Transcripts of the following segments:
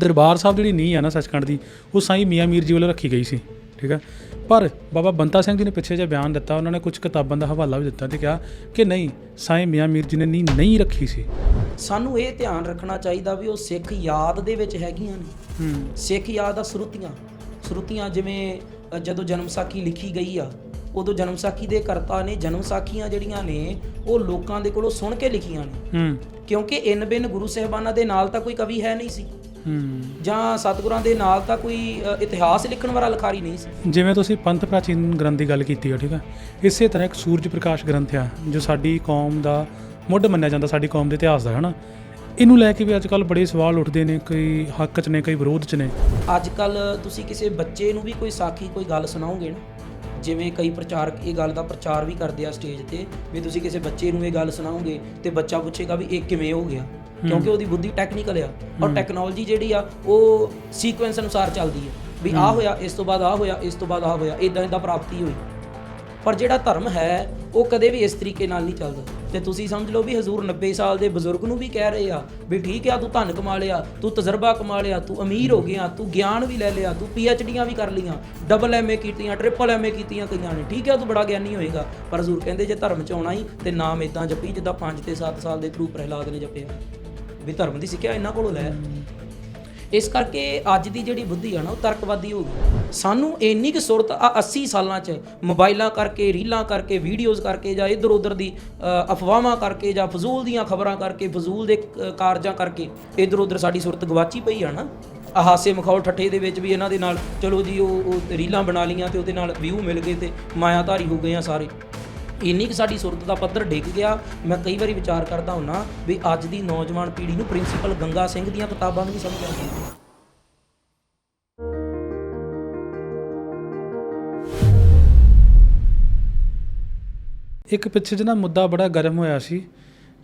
ਦਰਬਾਰ ਸਾਹਿਬ ਜਿਹੜੀ ਨੀਂਹ ਆ ਨਾ ਸੱਚਖੰਡ ਦੀ ਉਹ ਸਾਈਂ ਮੀਆਂ ਮੀਰ ਜੀ ਵੱਲੋਂ ਰੱਖੀ ਗਈ ਸੀ ਠੀਕ ਹੈ ਪਰ ਬਾਬਾ ਬੰਤਾ ਸਿੰਘ ਜੀ ਨੇ ਪਿੱਛੇ ਜਿਹਾ ਬਿਆਨ ਦਿੱਤਾ ਉਹਨਾਂ ਨੇ ਕੁਝ ਕਿਤਾਬਾਂ ਦਾ ਹਵਾਲਾ ਵੀ ਦਿੱਤਾ ਤੇ ਕਿਹਾ ਕਿ ਨਹੀਂ ਸਾਈਂ ਮੀਆਂ ਮੀਰ ਜੀ ਨੇ ਨੀਂਹ ਨਹੀਂ ਰੱਖੀ ਸੀ। ਸਾਨੂੰ ਇਹ ਧਿਆਨ ਰੱਖਣਾ ਚਾਹੀਦਾ ਵੀ ਉਹ ਸਿੱਖ ਯਾਦ ਦੇ ਵਿੱਚ ਹੈਗੀਆਂ ਨੇ। ਹੂੰ। ਸਿੱਖ ਯਾਦ ਆ ਸਰੂਤੀਆਂ। ਸਰੂਤੀਆਂ ਜਿਵੇਂ ਅ, ਜਦੋਂ ਜਨਮ ਸਾਖੀ ਲਿਖੀ ਗਈ ਆ ਉਦੋਂ ਜਨਮ ਸਾਖੀ ਦੇ ਕਰਤਾ ਨੇ ਜਨਮ ਸਾਖੀਆਂ ਜਿਹੜੀਆਂ ਨੇ ਉਹ ਲੋਕਾਂ ਦੇ ਕੋਲੋਂ ਸੁਣ ਕੇ ਲਿਖੀਆਂ ਨੇ। ਹੂੰ। ਕਿਉਂਕਿ ਇਨ ਬਿਨ ਗੁਰੂ ਸਾਹਿਬਾਨਾਂ ਦੇ ਨਾਲ ਤਾਂ ਕੋਈ ਕਵੀ ਹੈ ਨਹੀਂ ਸੀ। ਜਾਂ ਸਤਿਗੁਰਾਂ ਦੇ ਨਾਲ ਤਾਂ ਕੋਈ ਇਤਿਹਾਸ ਲਿਖਣ ਵਾਲਾ ਲਿਖਾਰੀ ਨਹੀਂ ਸੀ? ਜਿਵੇਂ ਤੁਸੀਂ ਪੰਥ ਪ੍ਰਾਚੀਨ ਗ੍ਰੰਥ ਦੀ ਗੱਲ ਕੀਤੀ ਹੈ ਠੀਕ ਹੈ ਇਸੇ ਤਰ੍ਹਾਂ ਇੱਕ ਸੂਰਜ ਪ੍ਰਕਾਸ਼ ਗ੍ਰੰਥ ਆ ਜੋ ਸਾਡੀ ਕੌਮ ਦਾ ਮੁੱਢ ਮੰਨਿਆ ਜਾਂਦਾ ਸਾਡੀ ਕੌਮ ਦੇ ਇਤਿਹਾਸ ਦਾ ਹੈ ਨਾ ਇਹਨੂੰ ਲੈ ਕੇ ਵੀ ਅੱਜ ਕੱਲ ਬੜੇ ਸਵਾਲ ਉੱਠਦੇ ਨੇ ਕਈ ਹੱਕ 'ਚ ਨੇ ਕਈ ਵਿਰੋਧ 'ਚ ਨੇ। ਅੱਜ ਕੱਲ ਤੁਸੀਂ ਕਿਸੇ ਬੱਚੇ ਨੂੰ ਵੀ ਕੋਈ ਸਾਖੀ ਕੋਈ ਗੱਲ ਸੁਣਾਓਗੇ ਨਾ? ਜਿਵੇਂ ਕਈ ਪ੍ਰਚਾਰਕ ਇਹ ਗੱਲ ਦਾ ਪ੍ਰਚਾਰ ਵੀ ਕਰਦੇ ਆ ਸਟੇਜ ਤੇ ਵੀ ਤੁਸੀਂ ਕਿਸੇ ਬੱਚੇ ਨੂੰ ਇਹ ਗੱਲ ਸੁਣਾਓਗੇ ਤੇ ਬੱਚਾ ਪੁੱਛੇਗਾ ਵੀ ਇਹ ਕਿਵੇਂ ਹੋ ਗਿਆ? ਕਿਉਂਕਿ ਉਹਦੀ ਬੁੱਧੀ ਟੈਕਨੀਕਲ ਆ। ਔਰ ਟੈਕਨੋਲੋਜੀ ਜਿਹੜੀ ਆ ਉਹ ਸੀਕੁਐਂਸ ਅਨੁਸਾਰ ਚੱਲਦੀ ਹੈ ਵੀ ਆ ਹੋਇਆ ਇਸ ਤੋਂ ਬਾਅਦ ਆ ਹੋਇਆ ਇਸ ਤੋਂ ਬਾਅਦ ਆ ਹੋਇਆ ਇਦਾਂ ਇਦਾਂ ਪ੍ਰਾਪਤੀ ਹੋਈ। ਪਰ ਜਿਹੜਾ ਧਰਮ ਹੈ ਉਹ ਕਦੇ ਵੀ ਇਸ ਤਰੀਕੇ ਨਾਲ ਨਹੀਂ ਚੱਲਦਾ। ਤੇ ਤੁਸੀਂ ਸਮਝ ਲਓ ਵੀ ਹਜ਼ੂਰ 90 ਸਾਲ ਦੇ ਬਜ਼ੁਰਗ ਨੂੰ ਵੀ ਕਹਿ ਰਹੇ ਆ ਵੀ ਠੀਕ ਆ ਤੂੰ ਧਨ ਕਮਾ ਲਿਆ ਤੂੰ ਤਜਰਬਾ ਕਮਾ ਲਿਆ ਤੂੰ ਅਮੀਰ ਹੋ ਗਿਆ ਤੂੰ ਗਿਆਨ ਵੀ ਲੈ ਲਿਆ ਤੂੰ ਡੀਆਂ ਵੀ ਕਰ ਲੀਆਂ ਡਬਲ ਐਮਏ ਕੀਤੀਆਂ ਟ੍ਰਿਪਲ ਐਮਏ ਕੀਤੀਆਂ ਕਈਆਂ ਨੇ। ਠੀਕ ਆ ਤੂੰ ਬੜਾ ਗਿਆਨੀ ਹੋਏਗਾ ਪਰ ਹਜ਼ੂਰ ਕਹਿੰਦੇ ਜੇ ਧਰਮ ਚ ਆਉਣਾ ਹੀ ਤੇ ਨਾਮ ਇਦਾਂ ਜਪੀ ਜਿੱਦਾਂ 5 ਤੇ 7 ਸਾਲ ਦੇ ਥਰੂ ਪ੍ਰਹਿਲਾਦ ਨੇ ਜਪਿਆ। ਵੀ ਧਰਮ ਦੀ ਸਿੱਖਿਆ ਇਹਨਾਂ ਕੋਲੋਂ ਲੈ। ਇਸ ਕਰਕੇ ਅੱਜ ਦੀ ਜਿਹੜੀ ਬੁੱਧੀ ਆ ਨਾ, ਉਹ ਤਰਕਵਾਦੀ ਹੋ ਗਈ। ਸਾਨੂੰ ਇੰਨੀ ਕਿ ਸੁਰਤ ਆ 80 ਸਾਲਾਂ 'ਚ, ਮੋਬਾਈਲਾਂ ਕਰਕੇ, ਰੀਲਾਂ ਕਰਕੇ, ਵੀਡੀਓਜ਼ ਕਰਕੇ ਜਾਂ ਇਧਰ ਉਧਰ ਦੀ ਅਫਵਾਹਾਂ ਕਰਕੇ ਜਾਂ ਫਜ਼ੂਲ ਦੀਆਂ ਖਬਰਾਂ ਕਰਕੇ, ਫਜ਼ੂਲ ਦੇ ਕਾਰਜਾਂ ਕਰਕੇ ਇਧਰ ਉਧਰ ਸਾਡੀ ਸੁਰਤ ਗਵਾਚੀ ਪਈ ਆ ਨਾ। ਆਹ ਹਾਸੇ ਮਖੌਲ ਠੱਠੇ ਦੇ ਵਿੱਚ ਵੀ ਇਹਨਾਂ ਦੇ ਨਾਲ, ਚਲੋ ਜੀ, ਉਹ ਉਹ ਰੀਲਾਂ ਬਣਾ ਲੀਆਂ ਤੇ ਉਹਦੇ ਨਾਲ ਵਿਊ ਮਿਲ ਗਏ ਤੇ ਮਾਇਆਧਾਰੀ ਹੋ ਗਏ ਆ ਸਾਰੇ। ਇੰਨੀ ਕਿ ਸਾਡੀ ਸੁਰਤ ਦਾ ਪੱਧਰ ਡਿੱਗ ਗਿਆ। ਮੈਂ ਕਈ ਵਾਰੀ ਵਿਚਾਰ ਕਰਦਾ ਹੁੰਨਾ ਵੀ ਅੱਜ ਦੀ ਨੌਜਵਾਨ ਪੀੜ੍ਹੀ ਨੂੰ ਪ੍ਰਿੰਸੀਪਲ ਗੰਗਾ ਸਿੰਘ ਦੀਆਂ ਕਿਤਾਬਾਂ ਵੀ ਨਹੀਂ ਸਮਝ ਆਉਂਦੀਆਂ। ਇੱਕ ਪਿੱਛੇ ਜਿਹੇ ਨਾ ਮੁੱਦਾ ਬੜਾ ਗਰਮ ਹੋਇਆ ਸੀ।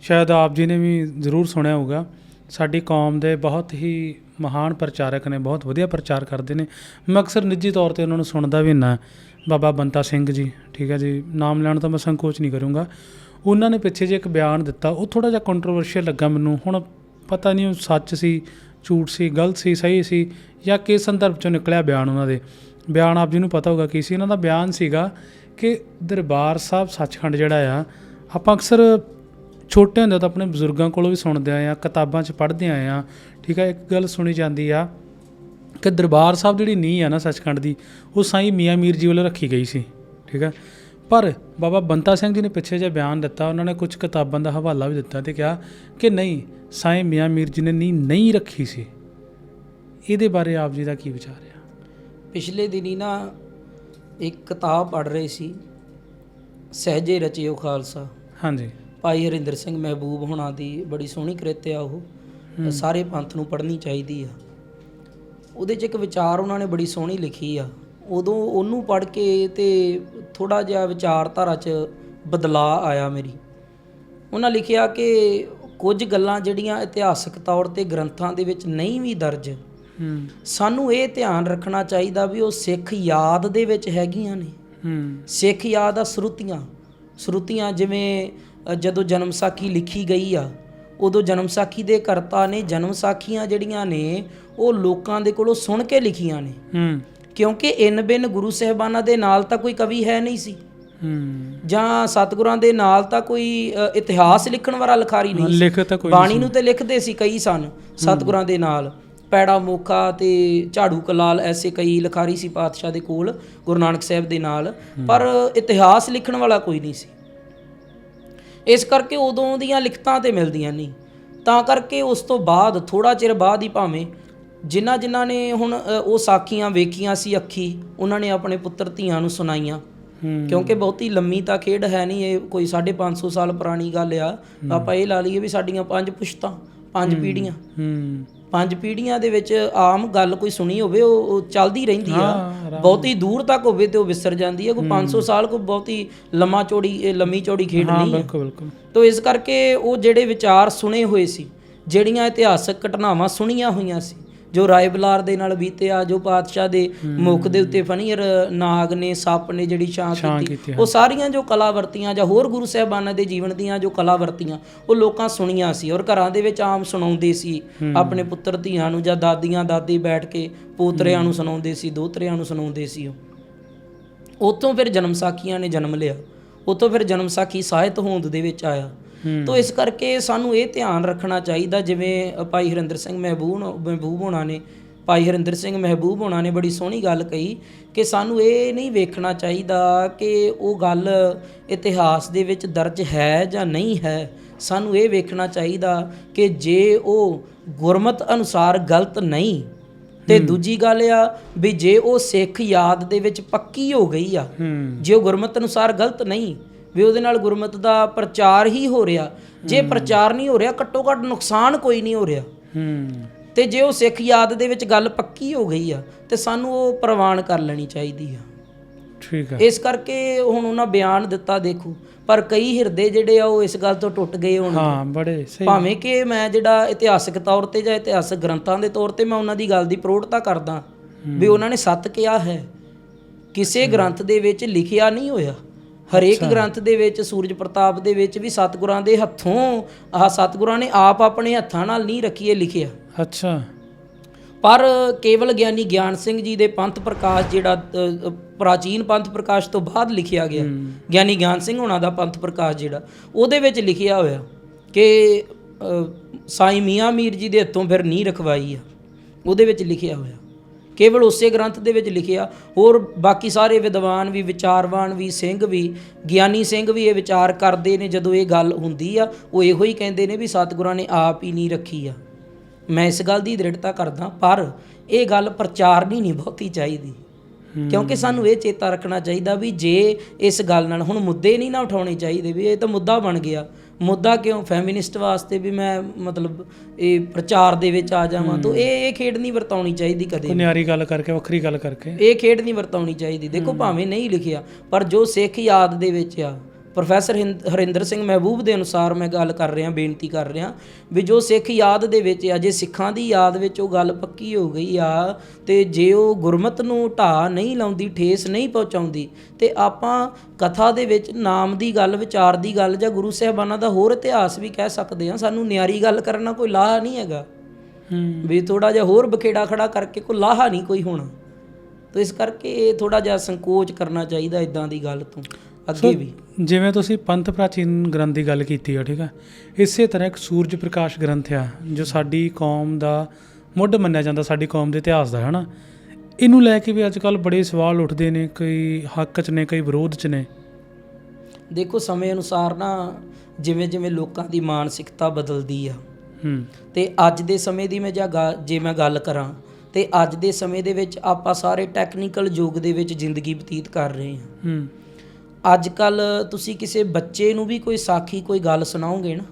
ਸ਼ਾਇਦ ਆਪ ਜੀ ਨੇ ਵੀ ਜ਼ਰੂਰ ਸੁਣਿਆ ਹੋਊਗਾ। ਸਾਡੀ ਕੌਮ ਦੇ ਬਹੁਤ ਹੀ ਮਹਾਨ ਪ੍ਰਚਾਰਕ ਨੇ, ਬਹੁਤ ਵਧੀਆ ਪ੍ਰਚਾਰ ਕਰਦੇ ਨੇ। ਮੈਂ ਅਕਸਰ ਨਿੱਜੀ ਤੌਰ ਤੇ ਉਹਨਾਂ ਨੂੰ ਸੁਣਦਾ ਵੀ ਨਾ ਬਾਬਾ ਬੰਤਾ ਸਿੰਘ ਜੀ, ਠੀਕ ਹੈ ਜੀ, ਨਾਮ ਲੈਣ ਤੋਂ ਮੈਂ ਸੰਕੋਚ ਨਹੀਂ ਕਰੂੰਗਾ। ਉਹਨਾਂ ਨੇ ਪਿੱਛੇ ਜੇ ਇੱਕ ਬਿਆਨ ਦਿੱਤਾ, ਉਹ ਥੋੜਾ ਜਿਹਾ ਕੰਟਰੋਵਰਸ਼ੀਅਲ ਲੱਗਾ ਮੈਨੂੰ, ਹੁਣ ਪਤਾ ਨਹੀਂ ਉਹ ਸੱਚ ਸੀ, ਝੂਠ ਸੀ, ਗਲਤ ਸੀ, ਸਹੀ ਸੀ, ਜਾਂ ਕਿਸ ਸੰਦਰਭ ਚੋਂ ਨਿਕਲਿਆ ਬਿਆਨ ਉਹਨਾਂ ਦੇ। ਬਿਆਨ ਆਪ ਜੀ ਨੂੰ ਪਤਾ ਹੋਊਗਾ ਕੀ ਸੀ ਉਹਨਾਂ ਦਾ ਬਿਆਨ ਸੀਗਾ ਕਿ ਦਰਬਾਰ ਸਾਹਿਬ ਸੱਚਖੰਡ ਜਿਹੜਾ ਆ, ਆਪਾਂ ਅਕਸਰ ਛੋਟੇ ਹੁੰਦੇ ਤਾਂ ਆਪਣੇ ਬਜ਼ੁਰਗਾਂ ਕੋਲੋਂ ਵੀ ਸੁਣਦੇ ਆਏ ਆ ਕਿਤਾਬਾਂ 'ਚ ਪੜ੍ਹਦੇ ਆਏ ਆ ਠੀਕ ਹੈ ਇੱਕ ਗੱਲ ਸੁਣੀ ਜਾਂਦੀ ਆ ਕਿ ਦਰਬਾਰ ਸਾਹਿਬ ਜਿਹੜੀ ਨੀਂਹ ਆ ਨਾ ਸੱਚਖੰਡ ਦੀ ਉਹ ਸਾਈਂ ਮੀਆਂ ਮੀਰ ਜੀ ਵੱਲੋਂ ਰੱਖੀ ਗਈ ਸੀ। ਠੀਕ ਹੈ ਪਰ ਬਾਬਾ ਬੰਤਾ ਸਿੰਘ ਜੀ ਨੇ ਪਿੱਛੇ ਜਿਹਾ ਬਿਆਨ ਦਿੱਤਾ ਉਹਨਾਂ ਨੇ ਕੁਝ ਕਿਤਾਬਾਂ ਦਾ ਹਵਾਲਾ ਵੀ ਦਿੱਤਾ ਤੇ ਕਿਹਾ ਕਿ ਨਹੀਂ ਸਾਈਂ ਮੀਆਂ ਮੀਰ ਜੀ ਨੇ ਨੀਂਹ ਨਹੀਂ ਰੱਖੀ ਸੀ। ਇਹਦੇ ਬਾਰੇ ਆਪ ਜੀ ਦਾ ਕੀ ਵਿਚਾਰ ਆ? ਪਿਛਲੇ ਦਿਨੀ ਨਾ ਇੱਕ ਕਿਤਾਬ ਪੜ੍ਹ ਰਹੇ ਸੀ ਸਹਿਜੇ ਰਚਿਓ ਖਾਲਸਾ। ਹਾਂਜੀ। ਭਾਈ ਹਰਿੰਦਰ ਸਿੰਘ ਮਹਿਬੂਬ ਹੋਣਾ ਦੀ ਬੜੀ ਸੋਹਣੀ ਕ੍ਰਿਤ ਆ ਉਹ। ਸਾਰੇ ਪੰਥ ਨੂੰ ਪੜ੍ਹਨੀ ਚਾਹੀਦੀ ਆ। ਉਹਦੇ 'ਚ ਇੱਕ ਵਿਚਾਰ ਉਹਨਾਂ ਨੇ ਬੜੀ ਸੋਹਣੀ ਲਿਖੀ ਆ। ਉਦੋਂ ਉਹਨੂੰ ਪੜ੍ਹ ਕੇ ਤੇ ਥੋੜਾ ਜਿਹਾ ਵਿਚਾਰਧਾਰਾ 'ਚ ਬਦਲਾਅ ਆਇਆ ਮੇਰੀ। ਉਹਨਾਂ ਲਿਖਿਆ ਕਿ ਕੁਝ ਗੱਲਾਂ ਜਿਹੜੀਆਂ ਇਤਿਹਾਸਕ ਤੌਰ ਤੇ ਗ੍ਰੰਥਾਂ ਦੇ ਵਿੱਚ ਨਹੀਂ ਵੀ ਦਰਜ ਸਾਨੂੰ ਇਹ ਧਿਆਨ ਰੱਖਣਾ ਚਾਹੀਦਾ ਵੀ ਉਹ ਸਿੱਖ ਯਾਦ ਦੇ ਵਿੱਚ ਹੈਗੀਆਂ ਨੇ। ਸਿੱਖ ਯਾਦ ਆ ਸਰੂਤੀਆਂ। ਸਰੂਤੀਆਂ ਜਿਵੇਂ ਜਦੋਂ ਜਨਮ ਸਾਖੀ ਲਿਖੀ ਗਈ ਆ ਉਦੋਂ ਜਨਮ ਸਾਖੀ ਦੇ ਕਰਤਾ ਨੇ ਜਨਮ ਸਾਖੀਆਂ ਜਿਹੜੀਆਂ ਨੇ ਉਹ ਲੋਕਾਂ ਦੇ ਕੋਲੋਂ ਸੁਣ ਕੇ ਲਿਖੀਆਂ ਨੇ। ਹੂੰ। ਕਿਉਂਕਿ ਇਨ ਬਿਨ ਗੁਰੂ ਸਾਹਿਬਾਨਾਂ ਦੇ ਨਾਲ ਤਾਂ ਕੋਈ ਕਵੀ ਹੈ ਨਹੀਂ ਸੀ। ਹੂੰ। ਜਾਂ ਸਤਿਗੁਰਾਂ ਦੇ ਨਾਲ ਤਾਂ ਕੋਈ ਇਤਿਹਾਸ ਲਿਖਣ ਵਾਲਾ ਲਿਖਾਰੀ ਨਹੀਂ ਲਿਖ ਤਾਂ ਕੋਈ ਬਾਣੀ ਨੂੰ ਤੇ ਲਿਖਦੇ ਸੀ ਕਈ ਸਨ ਸਤਿਗੁਰਾਂ ਦੇ ਨਾਲ। ਪੈੜਾ ਮੋਖਾ ਤੇ ਝਾੜੂ ਕਲਾਲ ਐਸੇ ਕਈ ਲਿਖਾਰੀ ਸੀ ਪਾਤਸ਼ਾਹ ਦੇ ਕੋਲ ਗੁਰੂ ਨਾਨਕ ਸਾਹਿਬ ਦੇ ਨਾਲ। ਪਰ ਇਤਿਹਾਸ ਲਿਖਣ ਵਾਲਾ ਕੋਈ ਨਹੀਂ ਸੀ। ਇਸ ਕਰਕੇ ਉਦੋਂ ਦੀਆਂ ਲਿਖਤਾਂ ਤੇ ਮਿਲਦੀਆਂ ਨਹੀਂ। ਤਾਂ ਕਰਕੇ ਉਸ ਤੋਂ ਬਾਅਦ ਥੋੜਾ ਚਿਰ ਬਾਅਦ ਹੀ ਭਾਵੇਂ ਜਿਨ੍ਹਾਂ ਜਿਨ੍ਹਾਂ ਨੇ ਹੁਣ ਉਹ ਸਾਖੀਆਂ ਵੇਖੀਆਂ ਸੀ ਅੱਖੀ ਉਹਨਾਂ ਨੇ ਆਪਣੇ ਪੁੱਤਰ ਧੀਆਂ ਨੂੰ ਸੁਣਾਈਆਂ। ਕਿਉਂਕਿ ਬਹੁਤੀ ਲੰਮੀ ਤਾਂ ਖੇਡ ਹੈ ਨਹੀਂ ਇਹ ਕੋਈ 550 ਸਾਲ ਪੁਰਾਣੀ ਗੱਲ ਆ। ਆਪਾਂ ਇਹ ਲਾ ਲਈਏ ਵੀ ਸਾਡੀਆਂ ਪੰਜ ਪੁਸ਼ਤਾਂ ਪੰਜ ਪੀੜ੍ਹੀਆਂ। ਹੂੰ। ਪੰਜ ਪੀੜ੍ਹੀਆਂ ਦੇ ਵਿੱਚ ਆਮ ਗੱਲ ਕੋਈ ਸੁਣੀ ਹੋਵੇ ਉਹ ਚੱਲਦੀ ਰਹਿੰਦੀ ਆ। ਬਹੁਤੀ ਦੂਰ ਤੱਕ ਹੋਵੇ ਤੇ ਉਹ ਵਿਸਰ ਜਾਂਦੀ ਹੈ ਕੋਈ 500 ਸਾਲ ਕੋਈ ਬਹੁਤੀ ਲੰਮਾ ਚੌੜੀ ਇਹ ਲੰਮੀ ਚੌੜੀ ਖੇਡ ਨਹੀਂ ਹੈ ਬਿਲਕੁਲ ਬਿਲਕੁਲ। ਤੋ ਇਸ ਕਰਕੇ ਉਹ ਜਿਹੜੇ ਵਿਚਾਰ ਸੁਣੇ ਹੋਏ ਸੀ ਜਿਹੜੀਆਂ ਇਤਿਹਾਸਕ ਘਟਨਾਵਾਂ ਸੁਣੀਆਂ ਹੋਈਆਂ ਸੀ ਜੋ ਰਾਏ ਬਲਾਰ ਦੇ ਨਾਲ ਬੀਤਿਆ ਜੋ ਪਾਤਸ਼ਾਹ ਦੇ ਮੁਖ ਦੇ ਉੱਤੇ ਫਣੀਰ ਨਾਗ ਨੇ ਸੱਪ ਨੇ ਜਿਹੜੀ ਛਾਂ ਕੀਤੀ, ਉਹ ਸਾਰੀਆਂ ਜੋ ਕਲਾ ਵਰਤੀਆਂ ਜਾਂ ਹੋਰ ਗੁਰੂ ਸਾਹਿਬਾਨਾਂ ਦੇ ਜੀਵਨ ਦੀਆਂ ਜੋ ਕਲਾ ਵਰਤੀਆਂ ਉਹ ਲੋਕਾਂ ਸੁਣੀਆਂ ਸੀ ਔਰ ਘਰਾਂ ਦੇ ਵਿੱਚ ਆਮ ਸੁਣਾਉਂਦੇ ਸੀ। ਆਪਣੇ ਪੁੱਤਰ ਧੀਆਂ ਨੂੰ ਜਾਂ ਦਾਦੀਆਂ ਦਾਦੀ ਬੈਠ ਕੇ ਪੋਤਰਿਆਂ ਨੂੰ ਸੁਣਾਉਂਦੇ ਸੀ ਦੋਤਰਿਆਂ ਨੂੰ ਸੁਣਾਉਂਦੇ ਸੀ ਉਹ। ਉਤੋਂ ਫਿਰ ਜਨਮ ਸਾਖੀਆਂ ਨੇ ਜਨਮ ਲਿਆ। ਉਤੋਂ ਫਿਰ ਜਨਮ ਸਾਖੀ ਸਾਹਿਤ ਹੋਂਦ ਦੇ ਵਿੱਚ ਆਇਆ। ਤੋ ਇਸ ਕਰਕੇ ਸਾਨੂੰ ਇਹ ਧਿਆਨ ਰੱਖਣਾ ਚਾਹੀਦਾ ਜਿਵੇਂ ਭਾਈ ਹਰਿੰਦਰ ਸਿੰਘ ਮਹਿਬੂਬ ਮਹਿਬੂਬ ਹੋਣਾ ਨੇ ਭਾਈ ਹਰਿੰਦਰ ਸਿੰਘ ਮਹਿਬੂਬ ਹੋਣਾ ਨੇ ਬੜੀ ਸੋਹਣੀ ਗੱਲ ਕਹੀ ਕਿ ਸਾਨੂੰ ਇਹ ਨਹੀਂ ਵੇਖਣਾ ਚਾਹੀਦਾ ਕਿ ਉਹ ਗੱਲ ਇਤਿਹਾਸ ਦੇ ਵਿੱਚ ਦਰਜ ਹੈ ਜਾਂ ਨਹੀਂ ਹੈ। ਸਾਨੂੰ ਇਹ ਵੇਖਣਾ ਚਾਹੀਦਾ ਕਿ ਜੇ ਉਹ ਗੁਰਮਤ ਅਨੁਸਾਰ ਗਲਤ ਨਹੀਂ ਤੇ ਦੂਜੀ ਗੱਲ ਆ ਵੀ ਜੇ ਉਹ ਸਿੱਖ ਯਾਦ ਦੇ ਵਿੱਚ ਪੱਕੀ ਹੋ ਗਈ ਆ ਜੇ ਉਹ ਗੁਰਮਤ ਅਨੁਸਾਰ ਗਲਤ ਨਹੀਂ ਵੀ ਉਹਦੇ ਨਾਲ ਗੁਰਮਤ ਦਾ ਪ੍ਰਚਾਰ ਹੀ ਹੋ ਰਿਹਾ। ਜੇ ਪ੍ਰਚਾਰ ਨਹੀਂ ਹੋ ਰਿਹਾ ਘੱਟੋ ਘੱਟ ਨੁਕਸਾਨ ਕੋਈ ਨਹੀਂ ਹੋ ਰਿਹਾ। ਹੂੰ। ਤੇ ਜੇ ਉਹ ਸਿੱਖ ਯਾਦ ਦੇ ਵਿੱਚ ਗੱਲ ਪੱਕੀ ਹੋ ਗਈ ਆ ਤੇ ਸਾਨੂੰ ਉਹ ਪ੍ਰਵਾਨ ਕਰ ਲੈਣੀ ਚਾਹੀਦੀ ਆ। ਠੀਕ ਹੈ ਇਸ ਕਰਕੇ ਹੁਣ ਉਹਨਾਂ ਬਿਆਨ ਦਿੱਤਾ ਦੇਖੋ। ਪਰ ਕਈ ਹਿਰਦੇ ਜਿਹੜੇ ਆ ਉਹ ਇਸ ਗੱਲ ਤੋਂ ਟੁੱਟ ਗਏ ਹੁਣ ਹਾਂ ਬੜੇ ਸਹੀ। ਭਾਵੇਂ ਕਿ ਮੈਂ ਜਿਹੜਾ ਇਤਿਹਾਸਕ ਤੌਰ ਤੇ ਜਾਂ ਇਤਿਹਾਸਕ ਗ੍ਰੰਥਾਂ ਦੇ ਤੌਰ ਤੇ ਮੈਂ ਉਹਨਾਂ ਦੀ ਗੱਲ ਦੀ ਪ੍ਰੋੜਤਾ ਕਰਦਾ ਵੀ ਉਹਨਾਂ ਨੇ ਸੱਤ ਕਿਹਾ ਹੈ। ਕਿਸੇ ਗ੍ਰੰਥ ਦੇ ਵਿੱਚ ਲਿਖਿਆ ਨਹੀਂ ਹੋਇਆ। ਹਰੇਕ ਗ੍ਰੰਥ ਦੇ ਵਿੱਚ ਸੂਰਜ ਪ੍ਰਤਾਪ ਦੇ ਵਿੱਚ ਵੀ ਸਤਿਗੁਰਾਂ ਦੇ ਹੱਥੋਂ ਆਹ ਸਤਿਗੁਰਾਂ ਨੇ ਆਪ ਆਪਣੇ ਹੱਥਾਂ ਨਾਲ ਨਹੀਂ ਰੱਖੀਏ ਲਿਖਿਆ। ਅੱਛਾ। ਪਰ ਕੇਵਲ ਗਿਆਨੀ ਗਿਆਨ ਸਿੰਘ ਜੀ ਦੇ ਪੰਥ ਪ੍ਰਕਾਸ਼ ਜਿਹੜਾ ਅ, ਪ੍ਰਾਚੀਨ ਪੰਥ ਪ੍ਰਕਾਸ਼ ਤੋਂ ਬਾਅਦ ਲਿਖਿਆ ਗਿਆ। ਗਿਆਨੀ ਗਿਆਨ ਸਿੰਘ ਹੋਣਾ ਦਾ ਪੰਥ ਪ੍ਰਕਾਸ਼ ਜਿਹੜਾ ਉਹਦੇ ਵਿੱਚ ਲਿਖਿਆ ਹੋਇਆ ਕਿ ਅ, ਸਾਈਂ ਮੀਆਂ ਮੀਰ ਜੀ ਦੇ ਹੱਥੋਂ ਫਿਰ ਨਹੀਂ ਰਖਵਾਈ ਆ। ਉਹਦੇ ਵਿੱਚ ਲਿਖਿਆ ਹੋਇਆ। ਕੇਵਲ ਉਸੇ ਗ੍ਰੰਥ ਦੇ ਵਿੱਚ ਲਿਖਿਆ ਹੋਰ ਬਾਕੀ ਸਾਰੇ ਵਿਦਵਾਨ ਵੀ ਵਿਚਾਰਵਾਨ ਵੀ ਸਿੰਘ ਵੀ ਗਿਆਨੀ ਸਿੰਘ ਵੀ ਇਹ ਵਿਚਾਰ ਕਰਦੇ ਨੇ ਜਦੋਂ ਇਹ ਗੱਲ ਹੁੰਦੀ ਆ ਉਹ ਇਹੋ ਹੀ ਕਹਿੰਦੇ ਨੇ ਵੀ ਸਤਿਗੁਰਾਂ ਨੇ ਆਪ ਹੀ ਨਹੀਂ ਰੱਖੀ ਆ। ਮੈਂ ਇਸ ਗੱਲ ਦੀ ਦ੍ਰਿੜਤਾ ਕਰਦਾ ਪਰ ਇਹ ਗੱਲ ਪ੍ਰਚਾਰ ਨਹੀਂ ਨਹੀਂ ਬਹੁਤੀ ਚਾਹੀਦੀ। ਕਿਉਂਕਿ ਸਾਨੂੰ ਇਹ ਚੇਤਾ ਰੱਖਣਾ ਚਾਹੀਦਾ ਵੀ ਜੇ ਇਸ ਗੱਲ ਨਾਲ ਹੁਣ ਮੁੱਦੇ ਨਹੀਂ ਨਾ ਉਠਾਉਣੇ ਚਾਹੀਦੇ ਵੀ ਇਹ ਤਾਂ ਮੁੱਦਾ ਬਣ ਗਿਆ। ਮੁੱਦਾ ਕਿਉਂ? ਫੈਮਿਨਿਸਟ ਵਾਸਤੇ ਵੀ ਮੈਂ ਮਤਲਬ ਇਹ ਪ੍ਰਚਾਰ ਦੇ ਵਿੱਚ ਆ ਜਾਵਾਂ ਤਾਂ ਇਹ ਇਹ ਖੇਡ ਨਹੀਂ ਵਰਤਾਉਣੀ ਚਾਹੀਦੀ ਕਦੇ ਕੋਈ ਨਿਆਰੀ ਗੱਲ ਕਰਕੇ ਵੱਖਰੀ ਗੱਲ ਕਰਕੇ। ਇਹ ਖੇਡ ਨਹੀਂ ਵਰਤਾਉਣੀ ਚਾਹੀਦੀ। ਦੇਖੋ ਭਾਵੇਂ ਨਹੀਂ ਲਿਖਿਆ ਪਰ ਜੋ ਸਿੱਖ ਯਾਦ ਦੇ ਵਿੱਚ ਆ ਪ੍ਰੋਫੈਸਰ ਹਰਿੰਦਰ ਸਿੰਘ ਮਹਿਬੂਬ ਦੇ ਅਨੁਸਾਰ ਮੈਂ ਗੱਲ ਕਰ ਰਿਹਾ ਬੇਨਤੀ ਕਰ ਰਿਹਾ ਵੀ ਜੋ ਸਿੱਖ ਯਾਦ ਦੇ ਵਿੱਚ ਆ ਜੇ ਸਿੱਖਾਂ ਦੀ ਯਾਦ ਵਿੱਚ ਉਹ ਗੱਲ ਪੱਕੀ ਹੋ ਗਈ ਆ ਤੇ ਜੇ ਉਹ ਗੁਰਮਤ ਨੂੰ ਢਾ ਨਹੀਂ ਲਾਉਂਦੀ ਠੇਸ ਨਹੀਂ ਪਹੁੰਚਾਉਂਦੀ ਤੇ ਆਪਾਂ ਕਥਾ ਦੇ ਵਿੱਚ ਨਾਮ ਦੀ ਗੱਲ ਵਿਚਾਰ ਦੀ ਗੱਲ ਜਾਂ ਗੁਰੂ ਸਾਹਿਬਾਨਾਂ ਦਾ ਹੋਰ ਇਤਿਹਾਸ ਵੀ ਕਹਿ ਸਕਦੇ ਆ ਸਾਨੂੰ ਨਿਆਰੀ ਗੱਲ ਕਰਨਾ ਕੋਈ ਲਾਹਾ ਨਹੀਂ ਹੈਗਾ। ਹੂੰ। ਵੀ ਥੋੜਾ ਜਿਹਾ ਹੋਰ ਬਖੇੜਾ ਖੜਾ ਕਰਕੇ ਕੋਈ ਲਾਹਾ ਨਹੀਂ ਕੋਈ ਹੋਣਾ। ਤੋ ਇਸ ਕਰਕੇ ਥੋੜਾ ਜਿਹਾ ਸੰਕੋਚ ਕਰਨਾ ਚਾਹੀਦਾ ਇਦਾਂ ਦੀ ਗੱਲ ਤੋਂ। ਅੱਗੇ ਵੀ। ਜਿਵੇਂ ਤੁਸੀਂ ਪੰਥ ਪ੍ਰਾਚੀਨ ਗ੍ਰੰਥ ਦੀ ਗੱਲ ਕੀਤੀ ਆ ਠੀਕ ਆ? ਇਸੇ ਤਰ੍ਹਾਂ ਇੱਕ ਸੂਰਜ ਪ੍ਰਕਾਸ਼ ਗ੍ਰੰਥ ਆ ਜੋ ਸਾਡੀ ਕੌਮ ਦਾ ਮੁੱਢ ਮੰਨਿਆ ਜਾਂਦਾ ਸਾਡੀ ਕੌਮ ਦੇ ਇਤਿਹਾਸ ਦਾ ਹਨਾ? ਇਹਨੂੰ ਲੈ ਕੇ ਵੀ ਅੱਜ ਕੱਲ ਬੜੇ ਸਵਾਲ ਉੱਠਦੇ ਨੇ ਕਈ ਹੱਕ 'ਚ ਨੇ ਕਈ ਵਿਰੋਧ 'ਚ ਨੇ। ਦੇਖੋ ਸਮੇਂ ਅਨੁਸਾਰ ਨਾ ਜਿਵੇਂ ਜਿਵੇਂ ਲੋਕਾਂ ਦੀ ਮਾਨਸਿਕਤਾ ਬਦਲਦੀ ਆ ਹੂੰ। ਤੇ ਅੱਜ ਦੇ ਸਮੇਂ ਦੀ ਮੈਂ ਜੇ ਮੈਂ ਗੱਲ ਕਰਾਂ ਤੇ ਅੱਜ ਦੇ ਸਮੇਂ ਦੇ ਵਿੱਚ ਆਪਾਂ ਸਾਰੇ ਟੈਕਨੀਕਲ ਯੁੱਗ ਦੇ ਵਿੱਚ ਜ਼ਿੰਦਗੀ ਬਤੀਤ ਕਰ ਰਹੇ ਹਾਂ ਹੂੰ। ਅੱਜ ਕੱਲ ਤੁਸੀਂ ਕਿਸੇ ਬੱਚੇ ਨੂੰ ਵੀ ਕੋਈ ਸਾਖੀ ਕੋਈ ਗੱਲ ਸੁਣਾਓਗੇ ਨਾ?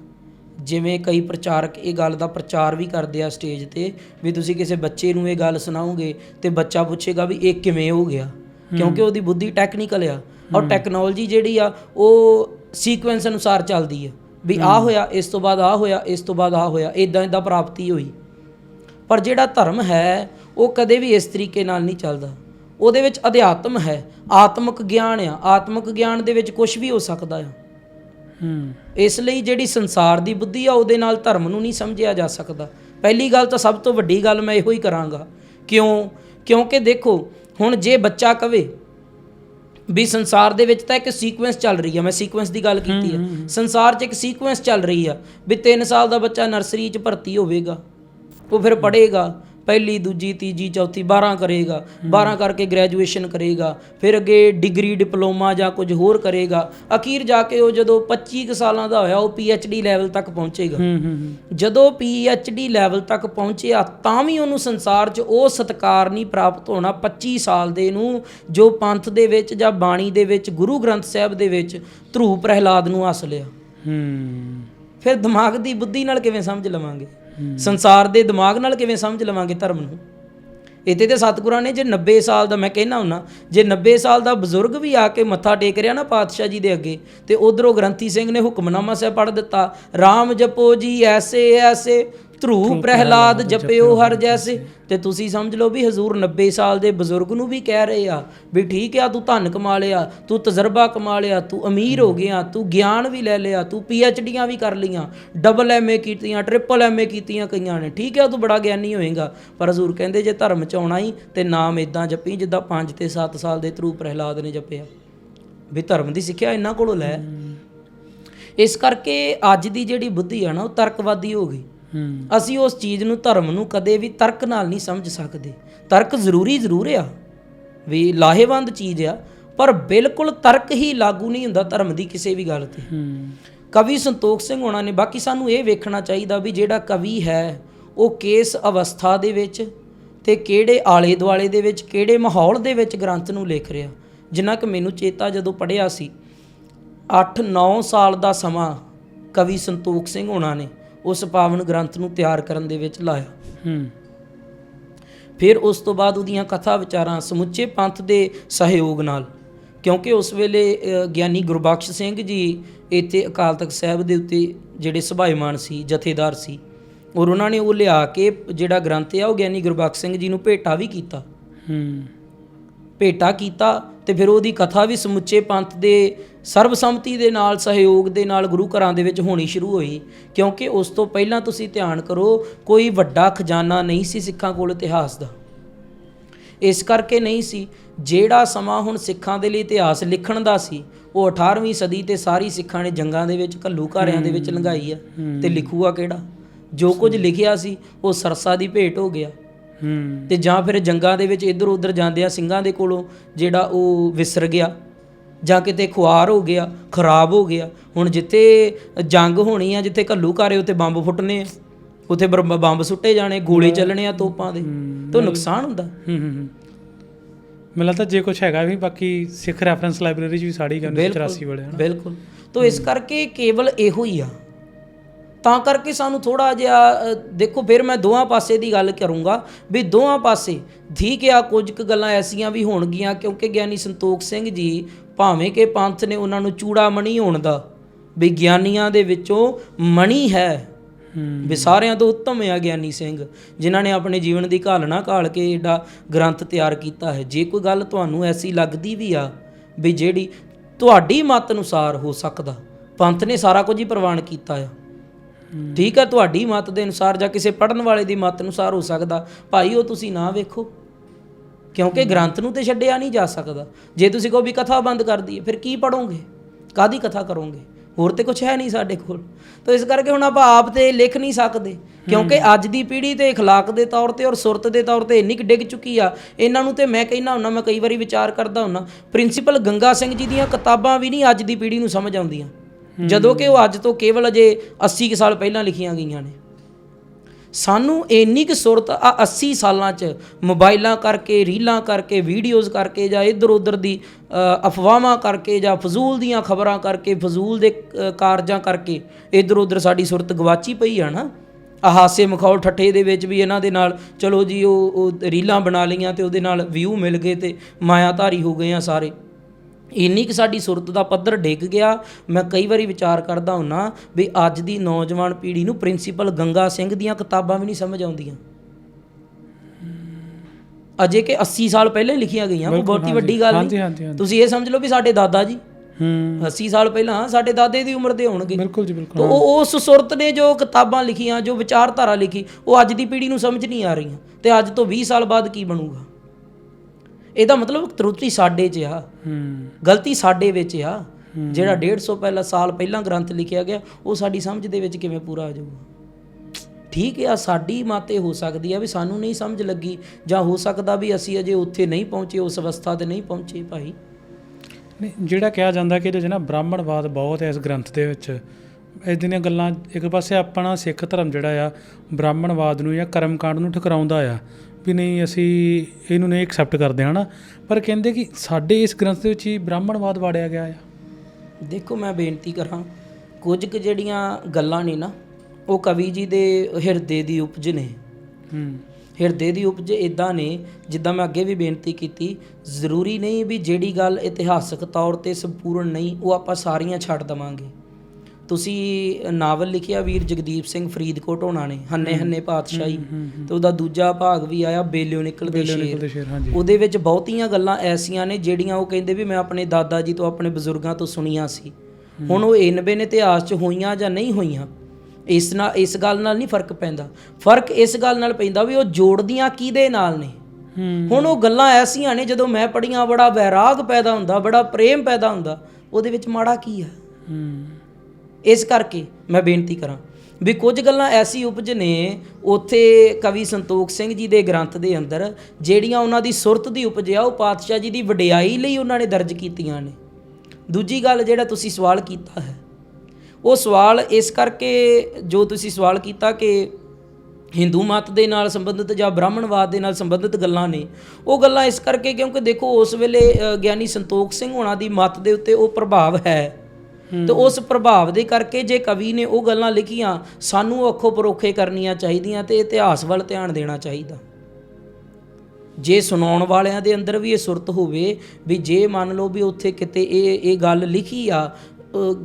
ਜਿਵੇਂ ਕਈ ਪ੍ਰਚਾਰਕ ਇਹ ਗੱਲ ਦਾ ਪ੍ਰਚਾਰ ਵੀ ਕਰਦੇ ਆ ਸਟੇਜ ਤੇ ਵੀ ਤੁਸੀਂ ਕਿਸੇ ਬੱਚੇ ਨੂੰ ਇਹ ਗੱਲ ਸੁਣਾਓਗੇ ਤੇ ਬੱਚਾ ਪੁੱਛੇਗਾ ਵੀ ਇਹ ਕਿਵੇਂ ਹੋ ਗਿਆ? ਕਿਉਂਕਿ ਉਹਦੀ ਬੁੱਧੀ ਟੈਕਨੀਕਲ ਆ ਔਰ ਟੈਕਨੋਲੋਜੀ ਜਿਹੜੀ ਆ ਉਹ ਸੀਕੁਐਂਸ ਅਨੁਸਾਰ ਚੱਲਦੀ ਆ ਵੀ ਆ ਹੋਇਆ ਇਸ ਤੋਂ ਬਾਅਦ ਆ ਹੋਇਆ ਇਸ ਤੋਂ ਬਾਅਦ ਆ ਹੋਇਆ ਇਦਾਂ ਇਦਾਂ ਪ੍ਰਾਪਤੀ ਹੋਈ। ਪਰ ਜਿਹੜਾ ਧਰਮ ਹੈ ਉਹ ਕਦੇ ਵੀ ਇਸ ਤਰੀਕੇ ਨਾਲ ਨਹੀਂ ਚੱਲਦਾ। ਉਹਦੇ ਵਿੱਚ ਅਧਿਆਤਮ ਹੈ ਆਤਮਿਕ ਗਿਆਨ ਆ ਆਤਮਿਕ ਗਿਆਨ ਦੇ ਵਿੱਚ ਕੁਝ ਵੀ ਹੋ ਸਕਦਾ ਆ। ਹੂੰ। ਇਸ ਲਈ ਜਿਹੜੀ ਸੰਸਾਰ ਦੀ ਬੁੱਧੀ ਆ ਉਹਦੇ ਨਾਲ ਧਰਮ ਨੂੰ ਨਹੀਂ ਸਮਝਿਆ ਜਾ ਸਕਦਾ। ਪਹਿਲੀ ਗੱਲ ਤਾਂ ਸਭ ਤੋਂ ਵੱਡੀ ਗੱਲ ਮੈਂ ਇਹੋ ਹੀ ਕਰਾਂਗਾ। ਕਿਉਂ? ਕਿਉਂਕਿ ਦੇਖੋ ਹੁਣ ਜੇ ਬੱਚਾ ਕਵੇ ਵੀ ਸੰਸਾਰ ਦੇ ਵਿੱਚ ਤਾਂ ਇੱਕ ਸੀਕੁਐਂਸ ਚੱਲ ਰਹੀ ਆ ਮੈਂ ਸੀਕੁਐਂਸ ਦੀ ਗੱਲ ਕੀਤੀ ਆ। ਸੰਸਾਰ 'ਚ ਇੱਕ ਸੀਕੁਐਂਸ ਚੱਲ ਰਹੀ ਆ ਵੀ 3 ਸਾਲ ਦਾ ਬੱਚਾ ਨਰਸਰੀ 'ਚ ਭਰਤੀ ਹੋਵੇਗਾ। ਉਹ ਫਿਰ ਪੜ੍ਹੇਗਾ। ਪਹਿਲੀ ਦੂਜੀ ਤੀਜੀ ਚੌਥੀ 12 ਕਰੇਗਾ। 12 ਕਰਕੇ ਗ੍ਰੈਜੂਏਸ਼ਨ ਕਰੇਗਾ। ਫਿਰ ਅੱਗੇ ਡਿਗਰੀ ਡਿਪਲੋਮਾ ਜਾਂ ਕੁਝ ਹੋਰ ਕਰੇਗਾ। ਅਖੀਰ ਜਾ ਕੇ ਉਹ ਜਦੋਂ 25 ਕੁ ਸਾਲਾਂ ਦਾ ਹੋਇਆ ਉਹ ਡੀ ਲੈਵਲ ਤੱਕ ਪਹੁੰਚੇਗਾ। ਹੂੰ ਹੂੰ ਜਦੋਂ ਡੀ ਲੈਵਲ ਤੱਕ ਪਹੁੰਚਿਆ ਤਾਂ ਵੀ ਉਹਨੂੰ ਸੰਸਾਰ 'ਚ ਉਹ ਸਤਕਾਰ ਨਹੀਂ ਪ੍ਰਾਪਤ ਹੋਣਾ 25 ਸਾਲ ਦੇ ਨੂੰ ਜੋ ਪੰਥ ਦੇ ਵਿੱਚ ਜਾਂ ਬਾਣੀ ਦੇ ਵਿੱਚ ਗੁਰੂ ਗ੍ਰੰਥ ਸਾਹਿਬ ਦੇ ਵਿੱਚ ਧਰੂ ਪ੍ਰਹਿਲਾਦ ਨੂੰ ਹਾਸਲਿਆ ਹੂੰ। ਫਿਰ ਦਿਮਾਗ ਦੀ ਬੁੱਧੀ ਨਾਲ ਕਿਵੇਂ ਸਮਝ ਲਵਾਂਗੇ? ਸੰਸਾਰ ਦੇ ਦਿਮਾਗ ਨਾਲ ਕਿਵੇਂ ਸਮਝ ਲਵਾਂਗੇ ਧਰਮ ਨੂੰ? ਇੱਥੇ ਤੇ ਸਤਿਗੁਰਾਂ ਨੇ ਜੇ 90 ਸਾਲ ਦਾ, ਮੈਂ ਕਹਿਣਾ ਹੁੰਨਾ, ਜੇ 90 ਸਾਲ ਦਾ ਬਜ਼ੁਰਗ ਵੀ ਆ ਕੇ ਮੱਥਾ ਟੇਕ ਰਿਹਾ ਨਾ ਪਾਤਸ਼ਾਹ ਜੀ ਦੇ ਅੱਗੇ, ਤੇ ਉਧਰੋਂ ਗ੍ਰੰਥੀ ਸਿੰਘ ਨੇ ਹੁਕਮਨਾਮਾ ਸਾਹਿਬ ਪੜ੍ਹ ਦਿੱਤਾ RAM ਜਪੋ ਜੀ ਐਸੇ ਐਸੇ। ਧਰੂ ਪ੍ਰਹਿਲਾਦ ਜਪਿਓ ਹਰ ਜੈਸੇ। ਤੇ ਤੁਸੀਂ ਸਮਝ ਲਓ ਵੀ ਹਜ਼ੂਰ 90 ਸਾਲ ਦੇ ਬਜ਼ੁਰਗ ਨੂੰ ਵੀ ਕਹਿ ਰਹੇ ਆ ਵੀ ਠੀਕ ਆ ਤੂੰ ਧਨ ਕਮਾ ਲਿਆ ਤੂੰ ਤਜਰਬਾ ਕਮਾ ਲਿਆ ਤੂੰ ਅਮੀਰ ਹੋ ਗਿਆ ਤੂੰ ਗਿਆਨ ਵੀ ਲੈ ਲਿਆ ਤੂੰ ਡੀਆਂ ਵੀ ਕਰ ਲਈਆਂ ਡਬਲ ਐਮਏ ਕੀਤੀਆਂ ਟ੍ਰਿਪਲ ਐਮਏ ਕੀਤੀਆਂ ਕਈਆਂ ਨੇ। ਠੀਕ ਆ ਤੂੰ ਬੜਾ ਗਿਆਨੀ ਹੋਏਗਾ ਪਰ ਹਜ਼ੂਰ ਕਹਿੰਦੇ ਜੇ ਧਰਮ ਚ ਆਉਣਾ ਹੀ ਤੇ ਨਾਮ ਇਦਾਂ ਜਪੀ ਜਿੱਦਾਂ 5 ਤੇ 7 ਸਾਲ ਦੇ ਧਰੂ ਪ੍ਰਹਿਲਾਦ ਨੇ ਜਪਿਆ। ਵੀ ਧਰਮ ਦੀ ਸਿੱਖਿਆ ਇਹਨਾਂ ਕੋਲੋਂ ਲੈ। ਇਸ ਕਰਕੇ ਅੱਜ ਦੀ ਜਿਹੜੀ ਬੁੱਧੀ ਆ ਨਾ ਉਹ ਤਰਕਵਾਦੀ ਹੋ ਗਈ। ਅਸੀਂ ਉਸ ਚੀਜ਼ ਨੂੰ ਧਰਮ ਨੂੰ ਕਦੇ ਵੀ ਤਰਕ ਨਾਲ ਨਹੀਂ ਸਮਝ ਸਕਦੇ। ਤਰਕ ਜ਼ਰੂਰੀ ਜ਼ਰੂਰ ਆ ਵੀ ਲਾਹੇਵੰਦ ਚੀਜ਼ ਆ ਪਰ ਬਿਲਕੁਲ ਤਰਕ ਹੀ ਲਾਗੂ ਨਹੀਂ ਹੁੰਦਾ ਧਰਮ ਦੀ ਕਿਸੇ ਵੀ ਗੱਲ ਤੇ। ਕਵੀ ਸੰਤੋਖ ਸਿੰਘ ਹੋਣਾ ਨੇ ਬਾਕੀ ਸਾਨੂੰ ਇਹ ਵੇਖਣਾ ਚਾਹੀਦਾ ਵੀ ਜਿਹੜਾ ਕਵੀ ਹੈ ਉਹ ਕਿਸ ਅਵਸਥਾ ਦੇ ਵਿੱਚ ਤੇ ਕਿਹੜੇ ਆਲੇ ਦੁਆਲੇ ਦੇ ਵਿੱਚ ਕਿਹੜੇ ਮਾਹੌਲ ਦੇ ਵਿੱਚ ਗ੍ਰੰਥ ਨੂੰ ਲਿਖ ਰਿਹਾ। ਜਿੰਨਾ ਕਿ ਮੈਨੂੰ ਚੇਤਾ ਜਦੋਂ ਪੜ੍ਹਿਆ ਸੀ 8-9 ਸਾਲ ਦਾ ਸਮਾਂ ਕਵੀ ਸੰਤੋਖ ਸਿੰਘ ਹੋਣਾ ਨੇ ਉਸ ਪਾਵਨ ਗ੍ਰੰਥ ਨੂੰ ਤਿਆਰ ਕਰਨ ਦੇ ਵਿੱਚ ਲਾਇਆ। ਹੂੰ। ਫਿਰ ਉਸ ਤੋਂ ਬਾਅਦ ਉਹਦੀਆਂ ਕਥਾ ਵਿਚਾਰਾਂ ਸਮੁੱਚੇ ਪੰਥ ਦੇ ਸਹਿਯੋਗ ਨਾਲ ਕਿਉਂਕਿ ਉਸ ਵੇਲੇ ਗਿਆਨੀ ਗੁਰਬਖਸ਼ ਸਿੰਘ ਜੀ ਇੱਥੇ ਅਕਾਲ ਤਖਤ ਸਾਹਿਬ ਦੇ ਉੱਤੇ ਜਿਹੜੇ ਸਭਾਈਮਾਨ ਸੀ ਜਥੇਦਾਰ ਸੀ ਔਰ ਉਹਨਾਂ ਨੇ ਉਹ ਲਿਆ ਕੇ ਜਿਹੜਾ ਗ੍ਰੰਥ ਆ ਉਹ ਗਿਆਨੀ ਗੁਰਬਖਸ਼ ਸਿੰਘ ਜੀ ਨੂੰ ਭੇਟਾ ਵੀ ਕੀਤਾ। ਹੂੰ। ਭੇਟਾ ਕੀਤਾ ਤੇ ਫਿਰ ਉਹਦੀ ਕਥਾ ਵੀ ਸਮੁੱਚੇ ਪੰਥ ਦੇ ਸਰਬਸੰਮਤੀ ਦੇ ਨਾਲ ਸਹਿਯੋਗ ਦੇ ਨਾਲ ਗੁਰੂ ਘਰਾਂ ਦੇ ਵਿੱਚ ਹੋਣੀ ਸ਼ੁਰੂ ਹੋਈ। ਕਿਉਂਕਿ ਉਸ ਤੋਂ ਪਹਿਲਾਂ ਤੁਸੀਂ ਧਿਆਨ ਕਰੋ ਕੋਈ ਵੱਡਾ ਖਜ਼ਾਨਾ ਨਹੀਂ ਸੀ ਸਿੱਖਾਂ ਕੋਲ ਇਤਿਹਾਸ ਦਾ। ਇਸ ਕਰਕੇ ਨਹੀਂ ਸੀ ਜਿਹੜਾ ਸਮਾਂ ਹੁਣ ਸਿੱਖਾਂ ਦੇ ਲਈ ਇਤਿਹਾਸ ਲਿਖਣ ਦਾ ਸੀ ਉਹ 18ਵੀਂ ਸਦੀ ਤੇ ਸਾਰੀ ਸਿੱਖਾਂ ਨੇ ਜੰਗਾਂ ਦੇ ਵਿੱਚ ਘੱਲੂ ਘਾਰਿਆਂ ਦੇ ਵਿੱਚ ਲੰਘਾਈ ਆ। ਤੇ ਲਿਖੂਗਾ ਕਿਹੜਾ? ਜੋ ਕੁਝ ਲਿਖਿਆ ਸੀ ਉਹ ਸਰਸਾ ਦੀ ਭੇਟ ਹੋ ਗਿਆ। ਤੇ ਜਾਂ ਫਿਰ ਜੰਗਾਂ ਦੇ ਵਿੱਚ ਇੱਧਰ ਉੱਧਰ ਜਾਂਦੇ ਆ ਸਿੰਘਾਂ ਦੇ ਕੋਲੋਂ ਜਿਹੜਾ ਉਹ ਵਿਸਰ ਗਿਆ। ਜਾਂ ਕਿਤੇ ਖੁਆਰ ਹੋ ਗਿਆ ਖਰਾਬ ਹੋ ਗਿਆ ਹੁਣ ਜਿੱਥੇ ਜੰਗ ਹੋਣੀ ਆ ਜਿੱਥੇ ਘੱਲੂ ਘਾਰੇ ਉੱਤੇ ਬੰਬ ਫੁੱਟਨੇ ਆ ਉੱਥੇ ਬੰਬ ਸੁੱਟੇ ਜਾਣੇ ਗੋਲੇ ਚੱਲਣੇ ਆ ਤੋਪਾਂ ਦੇ ਤੇ ਨੁਕਸਾਨ ਹੁੰਦਾ। ਮੈਨੂੰ ਲੱਗਦਾ ਜੇ ਕੁਝ ਹੈਗਾ ਵੀ ਬਾਕੀ ਸਿੱਖ ਰੈਫਰੈਂਸ ਲਾਇਬ੍ਰੇਰੀ 'ਚ ਵੀ ਸਾੜੀ ਗਏ 84 ਵਾਲੇ ਹਨਾ। ਬਿਲਕੁਲ। ਤੋਂ ਇਸ ਕਰਕੇ ਕੇਵਲ ਇਹੋ ਹੀ ਆ। ਤਾਂ ਕਰਕੇ ਸਾਨੂੰ ਥੋੜਾ ਜਿਹਾ ਦੇਖੋ ਫਿਰ ਮੈਂ ਦੋਹਾਂ ਪਾਸੇ ਦੀ ਗੱਲ ਕਰੂੰਗਾ ਵੀ ਦੋਹਾਂ ਪਾਸੇ ਠੀਕ ਆ ਕੁਝ ਕੁ ਗੱਲਾਂ ਐਸੀਆਂ ਵੀ ਹੋਣਗੀਆਂ ਕਿਉਂਕਿ ਗਿਆਨੀ ਸੰਤੋਖ ਸਿੰਘ ਜੀ ਭਾਵੇਂ ਕਿ ਪੰਥ ਨੇ ਉਹਨਾਂ ਨੂੰ ਚੂੜਾ ਮਣੀ ਹੋਣ ਦਾ ਵੀ ਗਿਆਨੀਆਂ ਦੇ ਵਿੱਚੋਂ ਮਣੀ ਹੈ। ਹੂੰ। ਵੀ ਸਾਰਿਆਂ ਤੋਂ ਉੱਤਮ ਆ ਗਿਆਨੀ ਸਿੰਘ ਜਿਨ੍ਹਾਂ ਨੇ ਆਪਣੇ ਜੀਵਨ ਦੀ ਘਾਲਣਾ ਘਾਲ ਕੇ ਏਡਾ ਗ੍ਰੰਥ ਤਿਆਰ ਕੀਤਾ ਹੈ। ਜੇ ਕੋਈ ਗੱਲ ਤੁਹਾਨੂੰ ਐਸੀ ਲੱਗਦੀ ਵੀ ਆ ਵੀ ਜਿਹੜੀ ਤੁਹਾਡੀ ਮਤ ਅਨੁਸਾਰ ਹੋ ਸਕਦਾ ਪੰਥ ਨੇ ਸਾਰਾ ਕੁਝ ਹੀ ਪ੍ਰਵਾਨ ਕੀਤਾ ਆ। ਠੀਕ ਹੈ ਤੁਹਾਡੀ ਮਤ ਦੇ ਅਨੁਸਾਰ ਜਾਂ ਕਿਸੇ ਪੜਨ ਵਾਲੇ ਦੀ ਮਤ ਅਨੁਸਾਰ ਹੋ ਸਕਦਾ। ਭਾਈ ਉਹ ਤੁਸੀਂ ਨਾ ਵੇਖੋ। ਕਿਉਂਕਿ ਗ੍ਰੰਥ ਨੂੰ ਤੇ ਛੱਡਿਆ ਨਹੀਂ ਜਾ ਸਕਦਾ ਜੇ ਤੁਸੀਂ ਕਹੋ ਵੀ ਕਥਾ ਬੰਦ ਕਰ ਦਈਏ ਫਿਰ ਕੀ ਪੜੋਗੇ ਕਾਦੀ ਕਥਾ ਕਰੋਗੇ ਹੋਰ ਤੇ ਕੁਝ ਹੈ ਨਹੀਂ ਸਾਡੇ ਕੋਲ ਤਾਂ ਇਸ ਕਰਕੇ ਹੁਣ ਆਪਾਂ ਆਪ ਤੇ ਲਿਖ ਨਹੀਂ ਸਕਦੇ ਕਿਉਂਕਿ ਅੱਜ ਦੀ ਪੀੜ੍ਹੀ ਤੇ اخلاق ਦੇ ਤੌਰ ਤੇ ਔਰ ਸੁਰਤ ਦੇ ਤੌਰ ਤੇ ਇੰਨੀ ਕੁ ਡਿੱਗ ਚੁੱਕੀ ਆ ਇਹਨਾਂ ਨੂੰ ਤੇ ਮੈਂ ਕਹਿਣਾ ਹੁੰਨਾ ਮੈਂ ਕਈ ਵਾਰੀ ਵਿਚਾਰ ਕਰਦਾ ਹੁੰਨਾ ਪ੍ਰਿੰਸੀਪਲ ਗੰਗਾ ਸਿੰਘ ਜੀ ਦੀਆਂ ਕਿਤਾਬਾਂ ਵੀ ਨਹੀਂ ਅੱਜ ਦੀ ਪੀੜ੍ਹੀ ਨੂੰ ਸਮਝ ਆਉਂਦੀਆਂ ਜਦੋਂ ਕਿ ਉਹ ਅੱਜ ਤੋਂ ਕੇਵਲ ਅਜੇ 80 ਕੁ ਸਾਲ ਪਹਿਲਾਂ ਲਿਖੀਆਂ ਗਈਆਂ ਨੇ ਸਾਨੂੰ ਇੰਨੀ ਕੁ ਸੁਰਤ ਆ 80 ਸਾਲਾਂ 'ਚ ਮੋਬਾਈਲਾਂ ਕਰਕੇ, ਰੀਲਾਂ ਕਰਕੇ, ਵੀਡੀਓਜ਼ ਕਰਕੇ ਜਾਂ ਇੱਧਰ ਉੱਧਰ ਦੀ ਅਫਵਾਹਾਂ ਕਰਕੇ ਜਾਂ ਫਜ਼ੂਲ ਦੀਆਂ ਖਬਰਾਂ ਕਰਕੇ, ਫਜ਼ੂਲ ਦੇ ਕਾਰਜਾਂ ਕਰਕੇ ਇੱਧਰ ਉੱਧਰ ਸਾਡੀ ਸੁਰਤ ਗਵਾਚੀ ਪਈ ਆ ਨਾ। ਆ ਹਾਸੇ ਮਖੌਲ ਠੱਠੇ ਦੇ ਵਿੱਚ ਵੀ ਇਹਨਾਂ ਦੇ ਨਾਲ, ਚਲੋ ਜੀ, ਉਹ ਉਹ ਰੀਲਾਂ ਬਣਾ ਲਈਆਂ ਤੇ ਉਹਦੇ ਨਾਲ ਵਿਊ ਮਿਲ ਗਏ ਤੇ ਮਾਇਆਧਾਰੀ ਹੋ ਗਏ ਆ ਸਾਰੇ। ਇੰਨੀ ਕਿ ਸਾਡੀ ਸੁਰਤ ਦਾ ਪੱਧਰ ਡਿੱਗ ਗਿਆ ਮੈਂ ਕਈ ਵਾਰੀ ਵਿਚਾਰ ਕਰਦਾ ਹੁੰਨਾ ਵੀ ਅੱਜ ਦੀ ਨੌਜਵਾਨ ਪੀੜ੍ਹੀ ਨੂੰ ਪ੍ਰਿੰਸੀਪਲ ਗੰਗਾ ਸਿੰਘ ਦੀਆਂ ਕਿਤਾਬਾਂ ਵੀ ਨਹੀਂ ਸਮਝ ਆਉਂਦੀਆਂ। ਅਜੇ ਕਿ 80 ਸਾਲ ਪਹਿਲੇ ਲਿਖੀਆਂ ਗਈਆਂ ਕੋਈ ਬਹੁਤੀ ਵੱਡੀ ਗੱਲ ਨਹੀਂ। ਤੁਸੀਂ ਇਹ ਸਮਝ ਲਓ ਵੀ ਸਾਡੇ ਦਾਦਾ ਜੀ। ਹੂੰ। 80 ਸਾਲ ਪਹਿਲਾਂ ਸਾਡੇ ਦਾਦੇ ਦੀ ਉਮਰ ਦੇ ਹੋਣਗੇ। ਬਿਲਕੁਲ ਜੀ ਬਿਲਕੁਲ। ਤੋ ਉਹ ਉਸ ਸੁਰਤ ਨੇ ਜੋ ਕਿਤਾਬਾਂ ਲਿਖੀਆਂ ਜੋ ਵਿਚਾਰਧਾਰਾ ਲਿਖੀ ਉਹ ਅੱਜ ਦੀ ਪੀੜ੍ਹੀ ਨੂੰ ਸਮਝ ਨਹੀਂ ਆ ਰਹੀਆਂ। ਤੇ ਅੱਜ ਤੋਂ 20 ਸਾਲ ਬਾਅਦ ਕੀ ਬਣੂਗਾ? ਇਹਦਾ ਮਤਲਬ ਤਰੁੱਟੀ ਸਾਡੇ 'ਚ ਆ। ਹੂੰ। ਗਲਤੀ ਸਾਡੇ ਵਿੱਚ ਆ। ਜਿਹੜਾ 150 ਪਹਿਲਾ ਸਾਲ ਪਹਿਲਾਂ ਗ੍ਰੰਥ ਲਿਖਿਆ ਗਿਆ ਉਹ ਸਾਡੀ ਸਮਝ ਦੇ ਵਿੱਚ ਕਿਵੇਂ ਪੂਰਾ ਆ ਜਾਊਗਾ? ਠੀਕ ਆ ਸਾਡੀ ਮਾਤੇ ਹੋ ਸਕਦੀ ਆ ਵੀ ਸਾਨੂੰ ਨਹੀਂ ਸਮਝ ਲੱਗੀ ਜਾਂ ਹੋ ਸਕਦਾ ਵੀ ਅਸੀਂ ਅਜੇ ਉੱਥੇ ਨਹੀਂ ਪਹੁੰਚੇ ਉਸ ਅਵਸਥਾ ਤੇ ਨਹੀਂ ਪਹੁੰਚੇ ਭਾਈ। ਜਿਹੜਾ ਕਿਹਾ ਜਾਂਦਾ ਕਿ ਇਹਦੇ ਬ੍ਰਾਹਮਣਵਾਦ ਬਹੁਤ ਹੈ ਇਸ ਗ੍ਰੰਥ ਦੇ ਵਿੱਚ। ਇਸ ਦੀਆਂ ਗੱਲਾਂ ਇੱਕ ਪਾਸੇ ਆਪਣਾ ਸਿੱਖ ਧਰਮ ਜਿਹੜਾ ਆ ਬ੍ਰਾਹਮਣਵਾਦ ਨੂੰ ਜਾਂ ਕਰਮਕਾਂਡ ਨੂੰ ਠੁਕਰਾਉਂਦਾ ਆ। ਵੀ ਨਹੀਂ ਅਸੀਂ ਇਹਨੂੰ ਨਹੀਂ ਐਕਸੈਪਟ ਕਰਦੇ ਹਨਾ? ਪਰ ਕਹਿੰਦੇ ਕਿ ਸਾਡੇ ਇਸ ਗ੍ਰੰਥ ਦੇ ਵਿੱਚ ਹੀ ਬ੍ਰਾਹਮਣਵਾਦ ਵਾੜਿਆ ਗਿਆ ਆ। ਦੇਖੋ ਮੈਂ ਬੇਨਤੀ ਕਰਾਂ ਕੁਝ ਕੁ ਜਿਹੜੀਆਂ ਗੱਲਾਂ ਨੇ ਨਾ ਉਹ ਕਵੀ ਜੀ ਦੇ ਹਿਰਦੇ ਦੀ ਉਪਜ ਨੇ। ਹੂੰ। ਹਿਰਦੇ ਦੀ ਉਪਜ ਇਦਾਂ ਨੇ ਜਿੱਦਾਂ ਮੈਂ ਅੱਗੇ ਵੀ ਬੇਨਤੀ ਕੀਤੀ ਜ਼ਰੂਰੀ ਨਹੀਂ ਵੀ ਜਿਹੜੀ ਗੱਲ ਇਤਿਹਾਸਕ ਤੌਰ ਤੇ ਸੰਪੂਰਨ ਨਹੀਂ ਉਹ ਆਪਾਂ ਸਾਰੀਆਂ ਛੱਡ ਦਵਾਂਗੇ। ਤੁਸੀਂ ਨਾਵਲ ਲਿਖਿਆ ਵੀਰ ਜਗਦੀਪ ਸਿੰਘ ਫਰੀਦਕੋਟ ਹੋਣਾ ਨੇ ਹੰਨੇ ਹੰਨੇ ਪਾਤਸ਼ਾਹੀ। ਤੇ ਉਹਦਾ ਦੂਜਾ ਭਾਗ ਵੀ ਆਇਆ ਬੇਲਿਓ ਨਿਕਲਦੇ ਸ਼ੇਰ। ਉਹਦੇ ਵਿੱਚ ਬਹੁਤੀਆਂ ਗੱਲਾਂ ਐਸੀਆਂ ਨੇ ਜਿਹੜੀਆਂ ਉਹ ਕਹਿੰਦੇ ਵੀ ਮੈਂ ਆਪਣੇ ਦਾਦਾ ਜੀ ਤੋਂ ਆਪਣੇ ਬਜ਼ੁਰਗਾਂ ਤੋਂ ਸੁਣੀਆਂ ਸੀ। ਹੁਣ ਉਹ ਇਨਬੇ ਨੇ ਇਤਿਹਾਸ 'ਚ ਹੋਈਆਂ ਜਾਂ ਨਹੀਂ ਹੋਈਆਂ ਇਸ ਨਾਲ ਇਸ ਗੱਲ ਨਾਲ ਨਹੀਂ ਫ਼ਰਕ ਪੈਂਦਾ। ਫ਼ਰਕ ਇਸ ਗੱਲ ਨਾਲ ਪੈਂਦਾ ਵੀ ਉਹ ਜੋੜਦੀਆਂ ਕਿਹਦੇ ਨਾਲ ਨੇ? ਹੁਣ ਉਹ ਗੱਲਾਂ ਐਸੀਆਂ ਨੇ ਜਦੋਂ ਮੈਂ ਪੜੀਆਂ ਬੜਾ ਵੈਰਾਗ ਪੈਦਾ ਹੁੰਦਾ ਬੜਾ ਪ੍ਰੇਮ ਪੈਦਾ ਹੁੰਦਾ ਉਹਦੇ ਵਿੱਚ ਮਾੜਾ ਕੀ ਆ ਹੂੰ। ਇਸ ਕਰਕੇ ਮੈਂ ਬੇਨਤੀ ਕਰਾਂ ਵੀ ਕੁਝ ਗੱਲਾਂ ਐਸੀ ਉਪਜ ਨੇ ਉਥੇ ਕਵੀ ਸੰਤੋਖ ਸਿੰਘ ਜੀ ਦੇ ਗ੍ਰੰਥ ਦੇ ਅੰਦਰ ਜਿਹੜੀਆਂ ਉਹਨਾਂ ਦੀ ਸੁਰਤ ਦੀ ਉਪਜ ਆ, ਉਹ ਪਾਤਸ਼ਾਹ ਜੀ ਦੀ ਵਡਿਆਈ ਲਈ ਉਹਨਾਂ ਨੇ ਦਰਜ ਕੀਤੀਆਂ ਨੇ। ਦੂਜੀ ਗੱਲ ਜਿਹੜਾ ਤੁਸੀਂ ਸਵਾਲ ਕੀਤਾ ਹੈ, ਉਹ ਸਵਾਲ ਇਸ ਕਰਕੇ ਜੋ ਤੁਸੀਂ ਸਵਾਲ ਕੀਤਾ ਕਿ ਹਿੰਦੂ ਮਤ ਦੇ ਨਾਲ ਸੰਬੰਧਿਤ ਜਾਂ ਬ੍ਰਾਹਮਣਵਾਦ ਦੇ ਨਾਲ ਸੰਬੰਧਿਤ ਗੱਲਾਂ ਨੇ, ਉਹ ਗੱਲਾਂ ਇਸ ਕਰਕੇ ਕਿਉਂਕਿ ਦੇਖੋ ਉਸ ਵੇਲੇ ਗਿਆਨੀ ਸੰਤੋਖ ਸਿੰਘ ਹੋਣਾ ਦੀ ਮਤ ਦੇ ਉੱਤੇ ਉਹ ਪ੍ਰਭਾਵ ਹੈ। ਤੇ ਉਸ ਪ੍ਰਭਾਵ ਦੇ ਕਰਕੇ ਜੇ ਕਵੀ ਨੇ ਉਹ ਗੱਲਾਂ ਲਿਖੀਆਂ, ਸਾਨੂੰ ਅੱਖੋਂ ਪਰੋਖੇ ਕਰਨੀਆਂ ਚਾਹੀਦੀਆਂ ਤੇ ਇਤਿਹਾਸ ਵੱਲ ਧਿਆਨ ਦੇਣਾ ਚਾਹੀਦਾ। ਜੇ ਸੁਣਾਉਣ ਵਾਲਿਆਂ ਦੇ ਅੰਦਰ ਵੀ ਇਹ ਸੁਰਤ ਹੋਵੇ, ਵੀ ਜੇ ਮੰਨ ਲਓ ਵੀ ਉੱਥੇ ਕਿਤੇ ਇਹ ਇਹ ਗੱਲ ਲਿਖੀ ਆ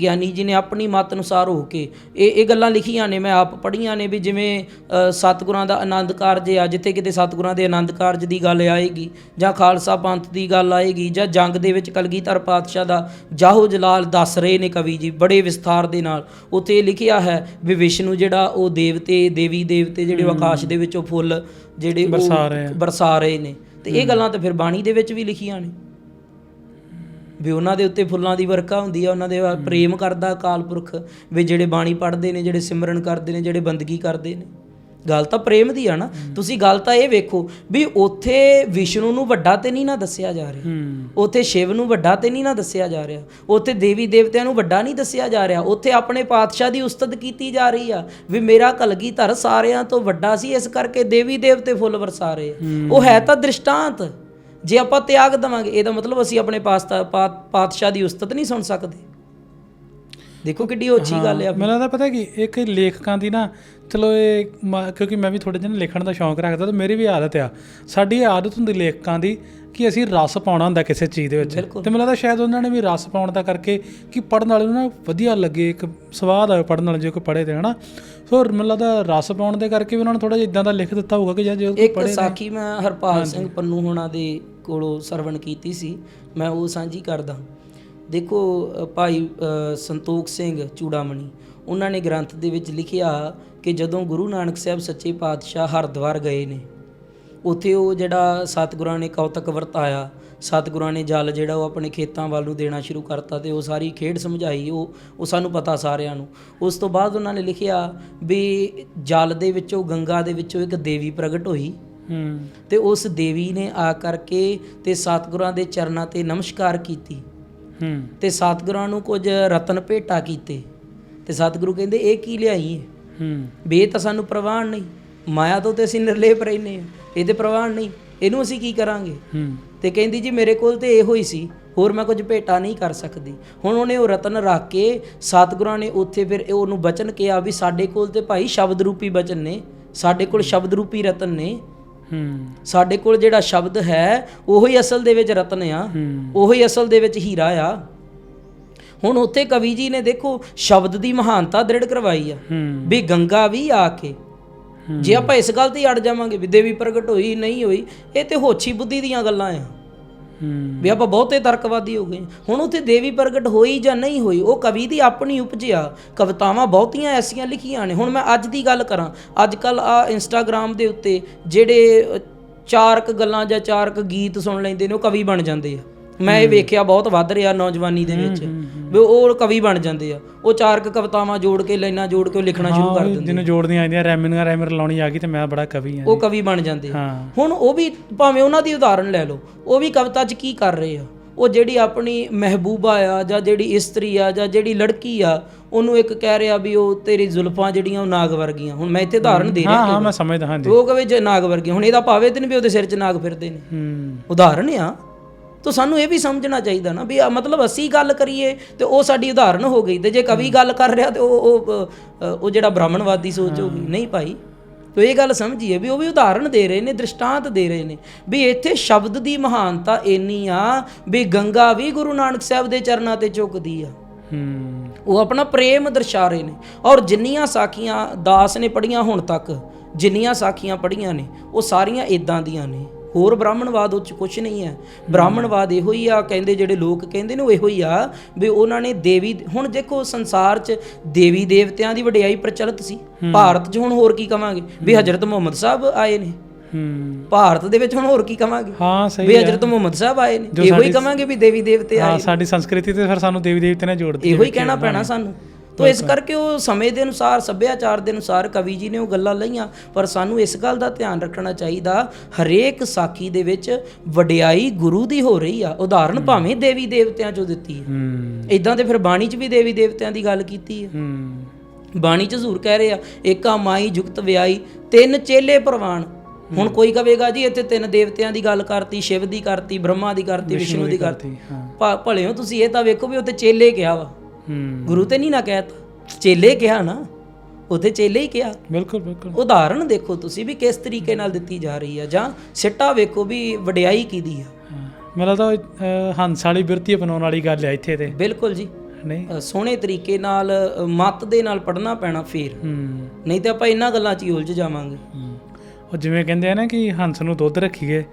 ਗਿਆਨੀ ਜੀ ਨੇ ਆਪਣੀ ਮਤ ਅਨੁਸਾਰ ਹੋ ਕੇ ਇਹ ਇਹ ਗੱਲਾਂ ਲਿਖੀਆਂ ਨੇ ਮੈਂ ਆਪ ਪੜ੍ਹੀਆਂ ਨੇ ਵੀ ਜਿਵੇਂ ਸਤਿਗੁਰਾਂ ਦਾ ਆਨੰਦ ਕਾਰਜ ਆ ਜਿੱਥੇ ਕਿਤੇ ਸਤਿਗੁਰਾਂ ਦੇ ਆਨੰਦ ਕਾਰਜ ਦੀ ਗੱਲ ਆਏਗੀ ਜਾਂ ਖਾਲਸਾ ਪੰਥ ਦੀ ਗੱਲ ਆਏਗੀ ਜਾਂ ਜੰਗ ਦੇ ਵਿੱਚ ਕਲਗੀਧਰ ਪਾਤਸ਼ਾਹ ਦਾ ਜਾਹੋ ਜਲਾਲ ਦੱਸ ਰਹੇ ਨੇ ਕਵੀ ਜੀ ਬੜੇ ਵਿਸਥਾਰ ਦੇ ਨਾਲ। ਉੱਥੇ ਲਿਖਿਆ ਹੈ ਵੀ ਵਿਸ਼ਨੂੰ ਜਿਹੜਾ ਉਹ ਦੇਵਤੇ ਦੇਵੀ ਦੇਵਤੇ ਜਿਹੜੇ ਆਕਾਸ਼ ਦੇ ਵਿੱਚੋਂ ਫੁੱਲ ਜਿਹੜੇ। ਬਰਸਾ ਰਹੇ ਨੇ। ਤੇ ਇਹ ਗੱਲਾਂ ਤਾਂ ਫਿਰ ਬਾਣੀ ਦੇ ਵਿੱਚ ਵੀ ਲਿਖੀਆਂ ਨੇ। ਵੀ ਉਹਨਾਂ ਦੇ ਉੱਤੇ ਫੁੱਲਾਂ ਦੀ ਵਰਖਾ ਹੁੰਦੀ ਆ ਉਹਨਾਂ ਦੇ ਪ੍ਰੇਮ ਕਰਦਾ ਅਕਾਲ ਪੁਰਖ ਵੀ ਜਿਹੜੇ ਬਾਣੀ ਪੜ੍ਹਦੇ ਨੇ ਜਿਹੜੇ ਸਿਮਰਨ ਕਰਦੇ ਨੇ ਜਿਹੜੇ ਬੰਦਗੀ ਕਰਦੇ ਨੇ। ਗੱਲ ਤਾਂ ਪ੍ਰੇਮ ਦੀ ਆ ਨਾ। ਤੁਸੀਂ ਗੱਲ ਤਾਂ ਇਹ ਵੇਖੋ ਵੀ ਉੱਥੇ ਵਿਸ਼ਨੂੰ ਨੂੰ ਵੱਡਾ ਤੇ ਨਹੀਂ ਨਾ ਦੱਸਿਆ ਜਾ ਰਿਹਾ। ਉੱਥੇ ਸ਼ਿਵ ਨੂੰ ਵੱਡਾ ਤੇ ਨਹੀਂ ਨਾ ਦੱਸਿਆ ਜਾ ਰਿਹਾ। ਉੱਥੇ ਦੇਵੀ ਦੇਵਤਿਆਂ ਨੂੰ ਵੱਡਾ ਨਹੀਂ ਦੱਸਿਆ ਜਾ ਰਿਹਾ। ਉੱਥੇ ਆਪਣੇ ਪਾਤਸ਼ਾਹ ਦੀ ਉਸਤਤ ਕੀਤੀ ਜਾ ਰਹੀ ਆ ਵੀ ਮੇਰਾ ਕਲਗੀਧਰ ਸਾਰਿਆਂ ਤੋਂ ਵੱਡਾ ਸੀ ਇਸ ਕਰਕੇ ਦੇਵੀ ਦੇਵਤੇ ਫੁੱਲ ਵਰਸਾ ਰਹੇ ਉਹ ਹੈ ਤਾਂ ਦ੍ਰਿਸ਼ਟਾਂਤ। ਜੇ ਆਪਾਂ ਤਿਆਗ ਦਵਾਂਗੇ ਇਹਦਾ ਮਤਲਬ ਅਸੀਂ ਆਪਣੇ ਪਾਸਤਾ ਪਾਤਸ਼ਾਹ ਦੀ ਉਸਤਤ ਨਹੀਂ ਸੁਣ ਸਕਦੇ। ਦੇਖੋ ਕਿੱਡੀ ਉੱਚੀ ਗੱਲ ਆ। ਮੈਨੂੰ ਲੱਗਦਾ ਪਤਾ ਕੀ ਇੱਕ ਲੇਖਕਾਂ ਦੀ ਨਾ ਚਲੋ ਇਹ ਕਿਉਂਕਿ ਮੈਂ ਵੀ ਥੋੜੇ ਜਿਹਾ ਲਿਖਣ ਦਾ ਸ਼ੌਂਕ ਰੱਖਦਾ ਤੇ ਮੇਰੀ ਵੀ ਆਦਤ ਆ। ਸਾਡੀ ਆਦਤ ਹੁੰਦੀ ਲੇਖਕਾਂ ਦੀ ਕਿ ਅਸੀਂ ਰਸ ਪਾਉਣਾ ਹੁੰਦਾ ਕਿਸੇ ਚੀਜ਼ ਦੇ ਵਿੱਚ। ਤੇ ਮੈਨੂੰ ਲੱਗਦਾ ਸ਼ਾਇਦ ਉਹਨਾਂ ਨੇ ਵੀ ਰਸ ਪਾਉਣ ਦਾ ਕਰਕੇ ਕਿ ਪੜਨ ਵਾਲੇ ਨੂੰ ਨਾ ਵਧੀਆ ਲੱਗੇ ਇੱਕ ਸਵਾਦ ਆਵੇ ਪੜਨ ਵਾਲੇ ਜੇ ਕੋਈ ਪੜੇ ਤੇ ਹਨਾ। ਸੋ ਮੈਨੂੰ ਲੱਗਦਾ ਰਸ ਪਾਉਣ ਦੇ ਕਰਕੇ ਵੀ ਉਹਨਾਂ ਨੇ ਥੋੜਾ ਜਿਹਾ ਇਦਾਂ ਦਾ ਲਿਖ ਦਿੱਤਾ ਹੋਊਗਾ ਕਿ ਜਾਂ ਕੋਈ ਇੱਕ ਸਾਖੀ ਮੈਂ ਹਰਪਾਲ ਸਿੰਘ ਪੰਨੂ ਹੋਣਾ ਦੇ ਕੋਲੋਂ ਸਰਵਣ ਕੀਤੀ ਸੀ, ਮੈਂ ਉਹ ਸਾਂਝੀ ਕਰਦਾ। ਦੇਖੋ ਭਾਈ ਸੰਤੋਖ ਸਿੰਘ ਚੂੜਾਮਣੀ, ਉਹਨਾਂ ਨੇ ਗ੍ਰੰਥ ਦੇ ਵਿੱਚ ਲਿਖਿਆ ਕਿ ਜਦੋਂ ਗੁਰੂ ਨਾਨਕ ਸਾਹਿਬ ਸੱਚੇ ਪਾਤਸ਼ਾਹ ਹਰਿਦੁਆਰ ਗਏ ਨੇ, ਉੱਥੇ ਉਹ ਜਿਹੜਾ ਸਤਿਗੁਰਾਂ ਨੇ ਕੌਤਕ ਵਰਤਾਇਆ, ਸਤਿਗੁਰਾਂ ਨੇ ਜਲ ਜਿਹੜਾ ਉਹ ਆਪਣੇ ਖੇਤਾਂ ਵੱਲ ਨੂੰ ਦੇਣਾ ਸ਼ੁਰੂ ਕਰਤਾ ਤੇ ਉਹ ਸਾਰੀ ਖੇਡ ਸਮਝਾਈ, ਉਹ ਉਹ ਸਾਨੂੰ ਪਤਾ ਸਾਰਿਆਂ ਨੂੰ। ਉਸ ਤੋਂ ਬਾਅਦ ਉਹਨਾਂ ਨੇ ਲਿਖਿਆ ਵੀ ਜਲ ਦੇ ਵਿੱਚੋਂ, ਗੰਗਾ ਦੇ ਵਿੱਚੋਂ ਇੱਕ ਦੇਵੀ ਪ੍ਰਗਟ ਹੋਈ। ਤੇ ਉਸ ਦੇਵੀ ਨੇ ਆ ਕਰਕੇ ਤੇ ਸਤਿਗੁਰਾਂ ਦੇ ਚਰਨਾਂ ਤੇ ਨਮਸਕਾਰ ਕੀਤੀ। ਤੇ ਸਤਿਗੁਰਾਂ ਨੂੰ ਕੁਝ ਰਤਨ ਭੇਟਾ ਕੀਤੇ। ਤੇ ਸਤਿਗੁਰੂ ਕਹਿੰਦੇ, ਇਹ ਕੀ ਲਿਆਈ ਹੈ ਹੂੰ ਵੀ ਇਹ ਤਾਂ ਸਾਨੂੰ ਪ੍ਰਵਾਨ ਨਹੀਂ। ਮਾਇਆ ਤੋਂ ਤੇ ਅਸੀਂ ਨਿਰਲੇਪ ਰਹਿੰਦੇ ਆ। ਇਹ ਤੇ ਪ੍ਰਵਾਨ ਨਹੀਂ। ਇਹਨੂੰ ਅਸੀਂ ਕੀ ਕਰਾਂਗੇ? ਹੂੰ ਤੇ ਕਹਿੰਦੀ, ਜੀ, ਮੇਰੇ ਕੋਲ ਤੇ ਇਹੋ ਹੀ ਸੀ। ਹੋਰ ਮੈਂ ਕੁਝ ਭੇਟਾ ਨਹੀਂ ਕਰ ਸਕਦੀ। ਹੁਣ ਉਹਨੇ ਉਹ ਰਤਨ ਰੱਖ ਕੇ ਸਤਿਗੁਰਾਂ ਨੇ ਉੱਥੇ ਫਿਰ ਉਹਨੂੰ ਬਚਨ ਕਿਹਾ ਵੀ ਸਾਡੇ ਕੋਲ ਤੇ ਭਾਈ ਸ਼ਬਦ ਰੂਪੀ ਬਚਨ ਨੇ। ਸਾਡੇ ਕੋਲ ਸ਼ਬਦ ਰੂਪੀ ਰਤਨ ਨੇ। ਸਾਡੇ ਕੋਲ ਜਿਹੜਾ ਸ਼ਬਦ ਹੈ ਉਹੋ ਅਸਲ ਦੇ ਵਿੱਚ ਰਤਨ ਆ। ਉਹੋ ਅਸਲ ਦੇ ਵਿੱਚ ਹੀਰਾ ਆ। ਹੁਣ ਉੱਥੇ ਕਵੀ ਜੀ ਨੇ ਦੇਖੋ ਸ਼ਬਦ ਦੀ ਮਹਾਨਤਾ ਦ੍ਰਿੜ ਕਰਵਾਈ ਆ। ਵੀ ਗੰਗਾ ਵੀ ਆ ਕੇ। ਜੇ ਆਪਾਂ ਇਸ ਗੱਲ ਤੇ ਅੜ ਜਾਵਾਂਗੇ ਵੀ ਦੇਵੀ ਪ੍ਰਗਟ ਹੋਈ ਨਹੀਂ ਹੋਈ ਇਹ ਤੇ ਹੋਛੀ ਬੁੱਧੀ ਦੀਆਂ ਗੱਲਾਂ ਆ। ਵੀ ਆਪਾਂ ਬਹੁਤੇ ਤਰਕਵਾਦੀ ਹੋ ਗਏ। ਹੁਣ ਉੱਥੇ ਦੇਵੀ ਪ੍ਰਗਟ ਹੋਈ ਜਾਂ ਨਹੀਂ ਹੋਈ, ਉਹ ਕਵੀ ਦੀ ਆਪਣੀ ਉਪਜ ਆ ਕਵਿਤਾਵਾਂ ਬਹੁਤੀਆਂ ਐਸੀਆਂ ਲਿਖੀਆਂ ਨੇ। ਹੁਣ ਮੈਂ ਅੱਜ ਦੀ ਗੱਲ ਕਰਾਂ। ਅੱਜ ਕੱਲ ਆ ਇੰਸਟਾਗ੍ਰam ਦੇ ਉੱਤੇ ਜਿਹੜੇ ਚਾਰਕ ਗੱਲਾਂ ਜਾਂ ਚਾਰਕ ਗੀਤ ਸੁਣ ਲੈਂਦੇ ਨੇ, ਉਹ ਕਵੀ ਬਣ ਜਾਂਦੇ ਆ। ਮੈਂ ਇਹ ਵੇਖਿਆ ਬਹੁਤ ਵੱਧ ਰਿਹਾ ਨੌਜਵਾਨੀ ਦੇ ਵਿੱਚ। ਵੀ ਉਹ ਕਵੀ ਬਣ ਜਾਂਦੇ ਆ। ਉਹ ਚਾਰ ਕੁ ਕਵਿਤਾਵਾਂ ਜੋੜ ਕੇ ਲਾਈਨਾਂ ਜੋੜ ਕੇ ਲਿਖਣਾ ਸ਼ੁਰੂ ਕਰ ਦਿੰਦੇ ਜਿਹਨੂੰ ਜੋੜਦੀਆਂ ਆਉਂਦੀਆਂ ਰੈਮਿੰਗ ਰੈਮਰ ਲਾਉਣੀ ਆ ਗਈ ਤੇ ਮੈਂ ਬੜਾ ਕਵੀ ਆ ਉਹ ਕਵੀ ਬਣ ਜਾਂਦੇ ਹਾਂ। ਹੁਣ ਉਹ ਵੀ ਭਾਵੇਂ ਉਹਨਾਂ ਦੀ ਉਦਾਹਰਣ ਲੈ ਲਓ ਉਹ ਵੀ ਕਵਿਤਾ 'ਚ ਕੀ ਕਰ ਰਹੇ ਆ? ਉਹ ਜਿਹੜੀ ਆਪਣੀ ਮਹਿਬੂਬਾ ਆ ਜਾਂ ਜਿਹੜੀ ਇਸਤਰੀ ਆ ਜਾਂ ਜਿਹੜੀ ਲੜਕੀ ਆ ਉਹਨੂੰ ਇੱਕ ਕਹਿ ਰਿਹਾ ਵੀ ਉਹ ਤੇਰੀ ਜ਼ੁਲਫਾਂ ਜਿਹੜੀਆਂ ਉਹ ਨਾਗ ਵਰਗੀਆਂ। ਹੁਣ ਮੈਂ ਇੱਥੇ ਉਦਾਹਰਣ ਦੇ ਹਾਂ ਰਿਹਾ ਹਾਂ ਮੈਂ ਸਮਝਦਾ ਹਾਂਜੀ। ਉਹ ਕਵੇ ਜੇ ਨਾਗ ਵਰਗੀਆਂ ਹੁਣ ਇਹਦਾ ਭਾਵੇਂ ਤੇ ਨਹੀਂ ਵੀ ਉਹਦੇ ਸਿਰ 'ਚ ਨਾਗ ਫਿਰਦੇ ਨੇ। ਹੂੰ। ਉਦਾਹਰਣ ਆ। ਤਾਂ ਸਾਨੂੰ ਇਹ ਵੀ ਸਮਝਣਾ ਚਾਹੀਦਾ ਨਾ ਵੀ ਆ ਮਤਲਬ ਅਸੀਂ ਗੱਲ ਕਰੀਏ ਤੇ ਉਹ ਸਾਡੀ ਉਦਾਹਰਣ ਹੋ ਗਈ ਤੇ ਜੇ ਕਵੀ ਗੱਲ ਕਰ ਰਿਹਾ ਤੇ ਉਹ ਉਹ ਜਿਹੜਾ ਬ੍ਰਾਹਮਣਵਾਦੀ ਸੋਚ ਹੋ। ਗਈ ਨਹੀਂ ਭਾਈ ਤੋ ਇਹ ਗੱਲ ਸਮਝੀਏ ਵੀ ਉਹ ਵੀ ਉਦਾਹਰਣ ਦੇ ਰਹੇ ਨੇ ਦ੍ਰਿਸ਼ਟਾਂਤ ਦੇ ਰਹੇ ਨੇ ਵੀ ਇੱਥੇ ਸ਼ਬਦ ਦੀ ਮਹਾਨਤਾ ਇੰਨੀ ਆ ਵੀ ਗੰਗਾ ਵੀ ਗੁਰੂ ਨਾਨਕ ਸਾਹਿਬ ਦੇ ਚਰਨਾਂ ਤੇ ਝੁਕਦੀ ਆ। ਹੂੰ ਉਹ ਆਪਣਾ ਪ੍ਰੇਮ ਦਰਸਾ ਰਹੇ ਨੇ ਔਰ ਜਿੰਨੀਆਂ ਸਾਖੀਆਂ ਦਾਸ ਨੇ ਪੜੀਆਂ ਹੁਣ ਤੱਕ ਜਿੰਨੀਆਂ ਸਾਖੀਆਂ ਪੜੀਆਂ ਨੇ ਉਹ ਸਾਰੀਆਂ ਇਦਾਂ ਦੀਆਂ ਨੇ। ਹੋਰ ਬ੍ਰਾਹਮਣਵਾਦ ਉਹ ਚ ਕੁਝ ਨਹੀਂ ਹੈ। ਬ੍ਰਾਹਮਣਵਾਦ ਇਹੋ ਹੀ ਆ ਕਹਿੰਦੇ ਜਿਹੜੇ ਲੋਕ ਕਹਿੰਦੇ ਨੇ ਉਹ ਇਹੋ ਹੀ ਆ ਵੀ ਉਹਨਾਂ ਨੇ ਦੇਵੀ ਹੁਣ ਦੇਖੋ ਸੰਸਾਰ 'ਚ ਦੇਵੀ ਦੇਵਤਿਆਂ ਦੀ ਵਡਿਆਈ ਪ੍ਰਚਲਿਤ ਸੀ। ਭਾਰਤ 'ਚ ਹੁਣ ਹੋਰ ਕੀ ਕਵਾਂਗੇ? ਵੀ ਹਜ਼ਰਤ ਮੁਹੰਮਦ ਸਾਹਿਬ ਆਏ ਨੇ। ਹੂੰ। ਭਾਰਤ ਦੇ ਵਿੱਚ ਹੁਣ ਹੋਰ ਕੀ ਕਵਾਂਗੇ? ਹਾਂ ਸਹੀ ਵੀ ਹਜ਼ਰਤ ਮੁਹੰਮਦ ਸਾਹਿਬ ਆਏ ਨੇ। ਇਹੋ ਹੀ ਕਵਾਂਗੇ ਵੀ ਦੇਵੀ ਦੇਵਤੇ ਆਏ ਹਾਂ ਸਾਡੀ ਸੰਸਕ੍ਰਿਤੀ ਤੇ ਫਿਰ ਸਾਨੂੰ ਦੇਵੀ ਦੇਵਤੇ ਨਾਲ ਜੋੜਦੀ ਇਹੋ ਹੀ ਕਹਿਣਾ ਪੈਣਾ ਸਾਨੂੰ। ਤੋ। ਇਸ ਕਰਕੇ ਉਹ ਸਮੇਂ ਦੇ ਅਨੁਸਾਰ ਸੱਭਿਆਚਾਰ ਦੇ ਅਨੁਸਾਰ ਕਵੀ ਜੀ ਨੇ ਉਹ ਗੱਲਾਂ ਲਈਆਂ। ਪਰ ਸਾਨੂੰ ਇਸ ਗੱਲ ਦਾ ਧਿਆਨ ਰੱਖਣਾ ਚਾਹੀਦਾ ਹਰੇਕ ਸਾਖੀ ਦੇ ਵਿੱਚ ਵਡਿਆਈ ਗੁਰੂ ਦੀ ਹੋ ਰਹੀ ਆ। ਉਦਾਹਰਨ ਭਾਵੇਂ ਦੇਵੀ ਦੇਵਤਿਆਂ ਚੋਂ ਦਿੱਤੀ ਹੈ। ਇਦਾਂ ਤੇ ਫਿਰ ਬਾਣੀ 'ਚ ਵੀ ਦੇਵੀ ਦੇਵਤਿਆਂ ਦੀ ਗੱਲ ਕੀਤੀ ਹੈ। ਬਾਣੀ 'ਚ ਜ਼ਰੂਰ ਕਹਿ ਰਹੇ ਆ ਏਕਾ ਮਾਈ ਜੁਗਤ ਵਿਆਈ ਤਿੰਨ ਚੇਲੇ ਪ੍ਰਵਾਨ। ਹੁਣ ਕੋਈ ਕਵੇਗਾ ਜੀ ਇੱਥੇ ਤਿੰਨ ਦੇਵਤਿਆਂ ਦੀ ਗੱਲ ਕਰਤੀ ਸ਼ਿਵ ਦੀ ਕਰਤੀ ਬ੍ਰਹਮਾ ਦੀ ਕਰਤੀ ਵਿਸ਼ਨੂੰ ਦੀ ਕਰਤੀ ਭਲਿਓ ਤੁਸੀਂ ਇਹ ਤਾਂ ਵੇਖੋ ਵੀ ਉੱਥੇ ਚੇਲੇ ਕਿਹਾ ਵਾ। ਹੂੰ ਗੁਰੂ ਤੇ ਨਹੀਂ ਨਾ ਕਹਿਤਾ ਚੇਲੇ ਕਿਹਾ ਨਾ ਉੱਥੇ ਚੇਲੇ ਹੀ ਕਿਹਾ। ਬਿਲਕੁਲ ਬਿਲਕੁਲ। ਉਦਾਹਰਣ ਦੇਖੋ ਤੁਸੀਂ ਵੀ ਕਿਸ ਤਰੀਕੇ ਨਾਲ ਦਿੱਤੀ ਜਾ ਰਹੀ ਆ ਜਾਂ ਸਿੱਟਾ ਵੇਖੋ ਵੀ ਵਡਿਆਈ ਕਿਹਦੀ ਆ। ਹਾਂ। ਮੈਨੂੰ ਲੱਗਦਾ ਅਹ, ਹੰਸ ਵਾਲੀ ਬਿਰਤੀ ਅਪਣਾਉਣ ਵਾਲੀ ਗੱਲ ਹੈ ਇੱਥੇ ਤੇ। ਬਿਲਕੁਲ ਜੀ। ਨਹੀਂ। ਅ, ਸੋਹਣੇ ਤਰੀਕੇ ਨਾਲ ਅ, ਮੱਤ ਦੇ ਨਾਲ ਪੜਨਾ ਪੈਣਾ ਫੇਰ। ਹੂੰ। ਨਹੀਂ ਤੇ ਆਪਾਂ ਇਹਨਾਂ ਗੱਲਾਂ 'ਚ ਹੀ ਉਲਝ ਜਾਵਾਂਗੇ। ਹੂੰ। ਉਹ ਜਿਵੇਂ ਕਹਿੰਦੇ ਆ ਨਾ ਕਿ ਹੰਸ ਨੂੰ ਦੁੱਧ ਰੱਖੀਏ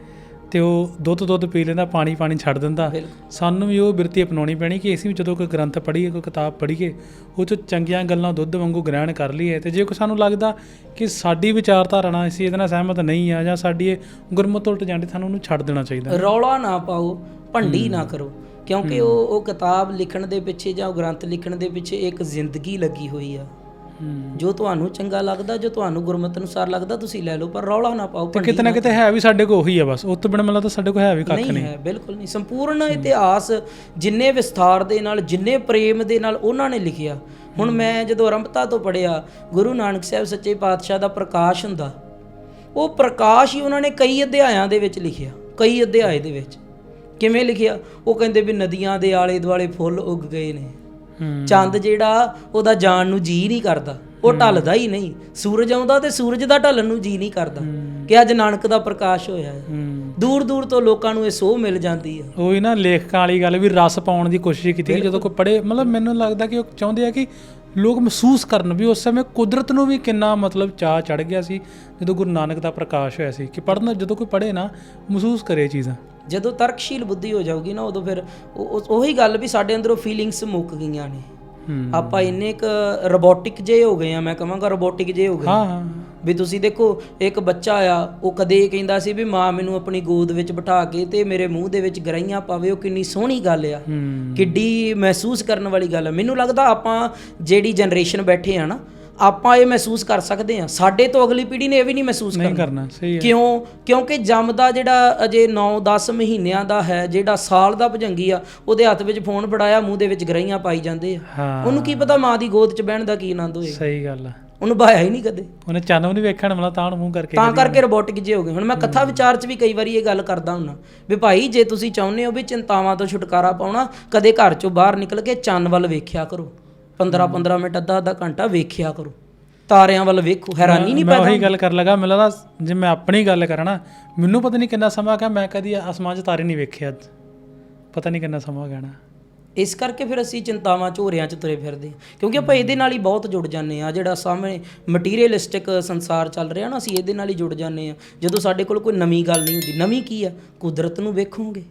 ਤੇ ਉਹ ਦੁੱਧ ਦੁੱਧ ਪੀ ਲੈਂਦਾ ਪਾਣੀ ਪਾਣੀ ਛੱਡ ਦਿੰਦਾ। ਸਾਨੂੰ ਵੀ ਉਹ ਬਿਰਤੀ ਅਪਣਾਉਣੀ ਪੈਣੀ ਕਿ ਅਸੀਂ ਵੀ ਜਦੋਂ ਕੋਈ ਗ੍ਰੰਥ ਪੜ੍ਹੀਏ ਕੋਈ ਕਿਤਾਬ ਪੜ੍ਹੀਏ ਉਹ 'ਚ ਚੰਗੀਆਂ ਗੱਲਾਂ ਦੁੱਧ ਵਾਂਗੂ ਗ੍ਰਹਿਣ ਕਰ ਲਈਏ। ਤੇ ਜੇ ਕੋਈ ਸਾਨੂੰ ਲੱਗਦਾ ਕਿ ਸਾਡੀ ਵਿਚਾਰਧਾਰਾ ਨਾਲ ਅਸੀਂ ਇਹਦੇ ਨਾਲ ਸਹਿਮਤ ਨਹੀਂ ਆ ਜਾਂ ਸਾਡੀ ਇਹ ਗੁਰਮਤ ਉਲਟ ਜਾਂਦੀ ਸਾਨੂੰ ਉਹਨੂੰ ਛੱਡ ਦੇਣਾ ਚਾਹੀਦਾ ਰੌਲਾ ਨਾ ਪਾਓ ਭੰਡੀ ਨਾ ਕਰੋ ਕਿਉਂਕਿ ਉਹ ਉਹ ਕਿਤਾਬ ਲਿਖਣ ਦੇ ਪਿੱਛੇ ਜਾਂ ਉਹ ਗ੍ਰੰਥ ਲਿਖਣ ਦੇ ਪਿੱਛੇ ਇੱਕ ਜ਼ਿੰਦਗੀ ਲੱਗੀ ਹੋਈ ਆ। ਜੋ ਤੁਹਾਨੂੰ ਚੰਗਾ ਲੱਗਦਾ ਜੋ ਤੁਹਾਨੂੰ ਗੁਰਮਤ ਅਨੁਸਾਰ ਲੱਗਦਾ ਤੁਸੀਂ ਲੈ ਲਓ ਪਰ ਰੌਲਾ ਨਾ ਪਾਓ ਤੇ ਕਿਤੇ ਨਾ ਕਿਤੇ ਹੈ ਵੀ ਸਾਡੇ ਕੋਲ ਉਹੀ ਆ ਬਸ ਉਸ ਤੋਂ ਬਿਨਾਂ ਮੈਨੂੰ ਸਾਡੇ ਕੋਲ ਹੈ ਵੀ ਕੱਖ ਨਹੀਂ ਨਹੀਂ। ਹੈ ਬਿਲਕੁਲ ਨਹੀਂ। ਸੰਪੂਰਨ ਇਤਿਹਾਸ ਜਿੰਨੇ ਵਿਸਥਾਰ ਦੇ ਨਾਲ ਜਿੰਨੇ ਪ੍ਰੇਮ ਦੇ ਨਾਲ ਉਹਨਾਂ ਨੇ ਲਿਖਿਆ। ਹੁਣ ਮੈਂ ਜਦੋਂ ਆਰੰਭਤਾ ਤੋਂ ਪੜਿਆ ਗੁਰੂ ਨਾਨਕ ਸਾਹਿਬ ਸੱਚੇ ਪਾਤਸ਼ਾਹ ਦਾ ਪ੍ਰਕਾਸ਼ ਹੁੰਦਾ ਉਹ ਪ੍ਰਕਾਸ਼ ਹੀ ਉਹਨਾਂ ਨੇ ਕਈ ਅਧਿਆਇਆਂ ਦੇ ਵਿੱਚ ਲਿਖਿਆ ਕਈ ਅਧਿਆਏ ਦੇ ਵਿੱਚ। ਕਿਵੇਂ ਲਿਖਿਆ? ਉਹ ਕਹਿੰਦੇ ਵੀ ਨਦੀਆਂ ਦੇ ਆਲੇ ਦੁਆਲੇ ਫੁੱਲ ਉੱਗ ਗਏ ਨੇ। ਚੰਦ ਜਿਹੜਾ ਉਹਦਾ ਜਾਣ ਨੂੰ ਜੀ ਨਹੀਂ ਕਰਦਾ ਉਹ ਢਲਦਾ ਹੀ ਨਹੀਂ। ਸੂਰਜ ਆਉਂਦਾ ਤੇ ਸੂਰਜ ਦਾ ਢਲਣ ਨੂੰ ਜੀ ਨਹੀਂ ਕਰਦਾ ਕਿ ਅੱਜ ਨਾਨਕ ਦਾ ਪ੍ਰਕਾਸ਼ ਹੋਇਆ ਹੈ। ਦੂਰ ਦੂਰ ਤੋਂ ਲੋਕਾਂ ਨੂੰ ਇਹ ਸੋਹ ਮਿਲ ਜਾਂਦੀ ਹੈ। ਉਹੀ ਨਾ ਲੇਖਕਾਂ ਵਾਲੀ ਗੱਲ ਵੀ ਰਸ ਪਾਉਣ ਦੀ ਕੋਸ਼ਿਸ਼ ਕੀਤੀ ਜਦੋਂ ਕੋਈ ਪੜੇ ਮਤਲਬ ਮੈਨੂੰ ਲੱਗਦਾ ਕਿ ਉਹ ਚਾਹੁੰਦੇ ਆ ਕਿ ਲੋਕ ਮਹਿਸੂਸ ਕਰਨ ਵੀ ਉਸ ਸਮੇਂ ਕੁਦਰਤ ਨੂੰ ਵੀ ਕਿੰਨਾ ਮਤਲਬ ਚਾਹ ਚੜ ਗਿਆ ਸੀ ਜਦੋਂ ਗੁਰੂ ਨਾਨਕ ਦਾ ਪ੍ਰਕਾਸ਼ ਹੋਇਆ ਸੀ। ਕਿ ਪੜਨਾ ਜਦੋਂ ਕੋਈ ਪੜੇ ਨਾ ਮਹਿਸੂਸ ਕਰੇ ਚੀਜ਼ਾਂ। ਜਦੋਂ ਤਰਕਸ਼ੀਲ ਬੁੱਧੀ ਹੋ ਜਾਊਗੀ ਨਾ ਉਦੋਂ ਫਿਰ ਉਹ- ਗੱਲ ਵੀ ਸਾਡੇ ਅੰਦਰੋਂ ਫੀਲਿੰਗਸ ਮੁੱਕ ਗਈਆਂ ਨੇ। ਆਪਾਂ ਇੰਨੇ ਕ ਰੋਬੋਟਿਕ ਜੇ ਹੋ ਗਏ ਆ ਮੈਂ ਕਹਾਂਗਾ ਰੋਬੋਟਿਕ ਜੇ ਹੋ ਗਏ। ਹਾਂ ਹਾਂ। ਵੀ ਤੁਸੀਂ ਦੇਖੋ ਇੱਕ ਬੱਚਾ ਆ ਉਹ ਕਦੇ ਇਹ ਕਹਿੰਦਾ ਸੀ ਵੀ ਮਾਂ ਮੈਨੂੰ ਆਪਣੀ ਗੋਦ ਵਿੱਚ ਬਿਠਾ ਕੇ ਤੇ ਮੇਰੇ ਮੂੰਹ ਦੇ ਵਿੱਚ ਗਰਾਈਆਂ ਪਾਵੇ ਉਹ ਕਿੰਨੀ ਸੋਹਣੀ ਗੱਲ ਆ। ਕਿੱਡੀ ਮਹਿਸੂਸ ਕਰਨ ਵਾਲੀ ਗੱਲ ਹੈ ਮੈਨੂੰ ਲੱਗਦਾ ਆਪਾਂ ਜਿਹੜੀ ਜਨਰੇਸ਼ਨ ਬੈਠੇ ਆ ਨਾ ਆਪਾਂ ਇਹ ਮਹਿਸੂਸ ਕਰ ਸਕਦੇ ਆ ਸਾਡੇ ਤੋਂ ਅਗਲੀ ਪੀੜ੍ਹੀ ਨੇ ਇਹ ਵੀ ਨਹੀਂ ਮਹਿਸੂਸ ਨਹੀਂ ਕਰਨਾ। ਸਹੀ ਹੈ। ਕਿਉਂ? ਕਿਉਂਕਿ ਜੰਮਦਾ ਜਿਹੜਾ ਅਜੇ 9-10 ਮਹੀਨਿਆਂ ਦਾ ਹੈ ਜਿਹੜਾ ਸਾਲ ਦਾ ਭਜੰਗੀ ਆ ਉਹਦੇ ਹੱਥ ਵਿੱਚ ਫੋਨ ਫੜਾਇਆ ਮੂੰਹ ਦੇ ਵਿੱਚ ਗਰਾਈਆਂ ਪਾਈ ਜਾਂਦੇ ਆ। ਉਹਨੂੰ ਕੀ ਪਤਾ ਮਾਂ ਦੀ ਗੋਦ 'ਚ ਬਹਿਣ ਦਾ ਕੀ ਆਨੰਦ ਹੋਏਗਾ ਸਹੀ ਗੱਲ ਆ। ਉਹਨੂੰ ਬਾਇਆ ਹੀ ਨਹੀਂ ਕਦੇ। ਉਹਨੇ ਚੰਨ ਵੀ ਨਹੀਂ ਵੇਖਣ ਮਤਲਬ ਤਾਂ ਮੂੰਹ ਕਰਕੇ ਤਾਂ ਕਰਕੇ ਰੋਬੋਟਿਕ ਜੇ ਹੋ ਗਏ। ਹੁਣ ਮੈਂ ਕਥਾ ਵਿਚਾਰ 'ਚ ਵੀ ਕਈ ਵਾਰੀ ਇਹ ਗੱਲ ਕਰਦਾ ਹੁੰਨਾ। ਵੀ ਭਾਈ ਜੇ ਤੁਸੀਂ ਚਾਹੁੰਦੇ ਹੋ ਵੀ ਚਿੰਤਾਵਾਂ ਤੋਂ ਛੁਟਕਾਰਾ ਪਾਉਣਾ ਕਦੇ ਘਰ 'ਚੋਂ ਬਾਹਰ ਨਿਕਲ ਕੇ ਚੰਨ ਵੱਲ ਵੇਖਿਆ ਕਰੋ। 15-15 ਮਿੰਟ ਅੱਧਾ ਅੱਧਾ ਘੰਟਾ ਵੇਖਿਆ ਕਰੋ। ਤਾਰਿਆਂ ਵੱਲ ਵੇਖੋ ਹੈਰਾਨੀ ਨਹੀਂ ਮੈਂ ਪੈਦਾ ਉਹੀ ਗੱਲ ਕਰਨ ਲੱਗਾ ਮੈਨੂੰ ਲੱਗਦਾ ਜੇ ਮੈਂ ਆਪਣੀ ਗੱਲ ਕਰਾਂ ਨਾ ਮੈਨੂੰ ਪਤਾ ਨਹੀਂ ਕਿੰਨਾ ਸਮਾਂ ਗਿਆ ਮੈਂ ਕਦੀ ਅਸਮਾਨ 'ਚ ਤਾਰੇ ਨਹੀਂ ਵੇਖੇ ਅੱਜ। ਪਤਾ ਨਹੀਂ ਕਿੰਨਾ ਸਮਾਂ ਗਿਆ ਨਾ। ਇਸ ਕਰਕੇ ਫਿਰ ਅਸੀਂ ਚਿੰਤਾਵਾਂ ਝੋਰਿਆਂ 'ਚ ਤੁਰੇ ਫਿਰਦੇ। ਕਿਉਂਕਿ ਆਪਾਂ ਇਹਦੇ ਨਾਲ ਹੀ ਬਹੁਤ ਜੁੜ ਜਾਂਦੇ ਆ ਜਿਹੜਾ ਸਾਹਮਣੇ ਮਟੀਰੀਅਲਿਸਟਿਕ ਸੰਸਾਰ ਚੱਲ ਰਿਹਾ ਨਾ ਅਸੀਂ ਇਹਦੇ ਨਾਲ ਹੀ ਜੁੜ ਜਾਂਦੇ ਆ ਜਦੋਂ ਸਾਡੇ ਕੋਲ ਕੋਈ ਨਵੀਂ ਗੱਲ ਨਹੀਂ ਹੁੰਦੀ ਨਵੀਂ ਕੀ ਆ? ਕੁਦਰਤ ਨੂੰ ਵੇਖੋਗੇ।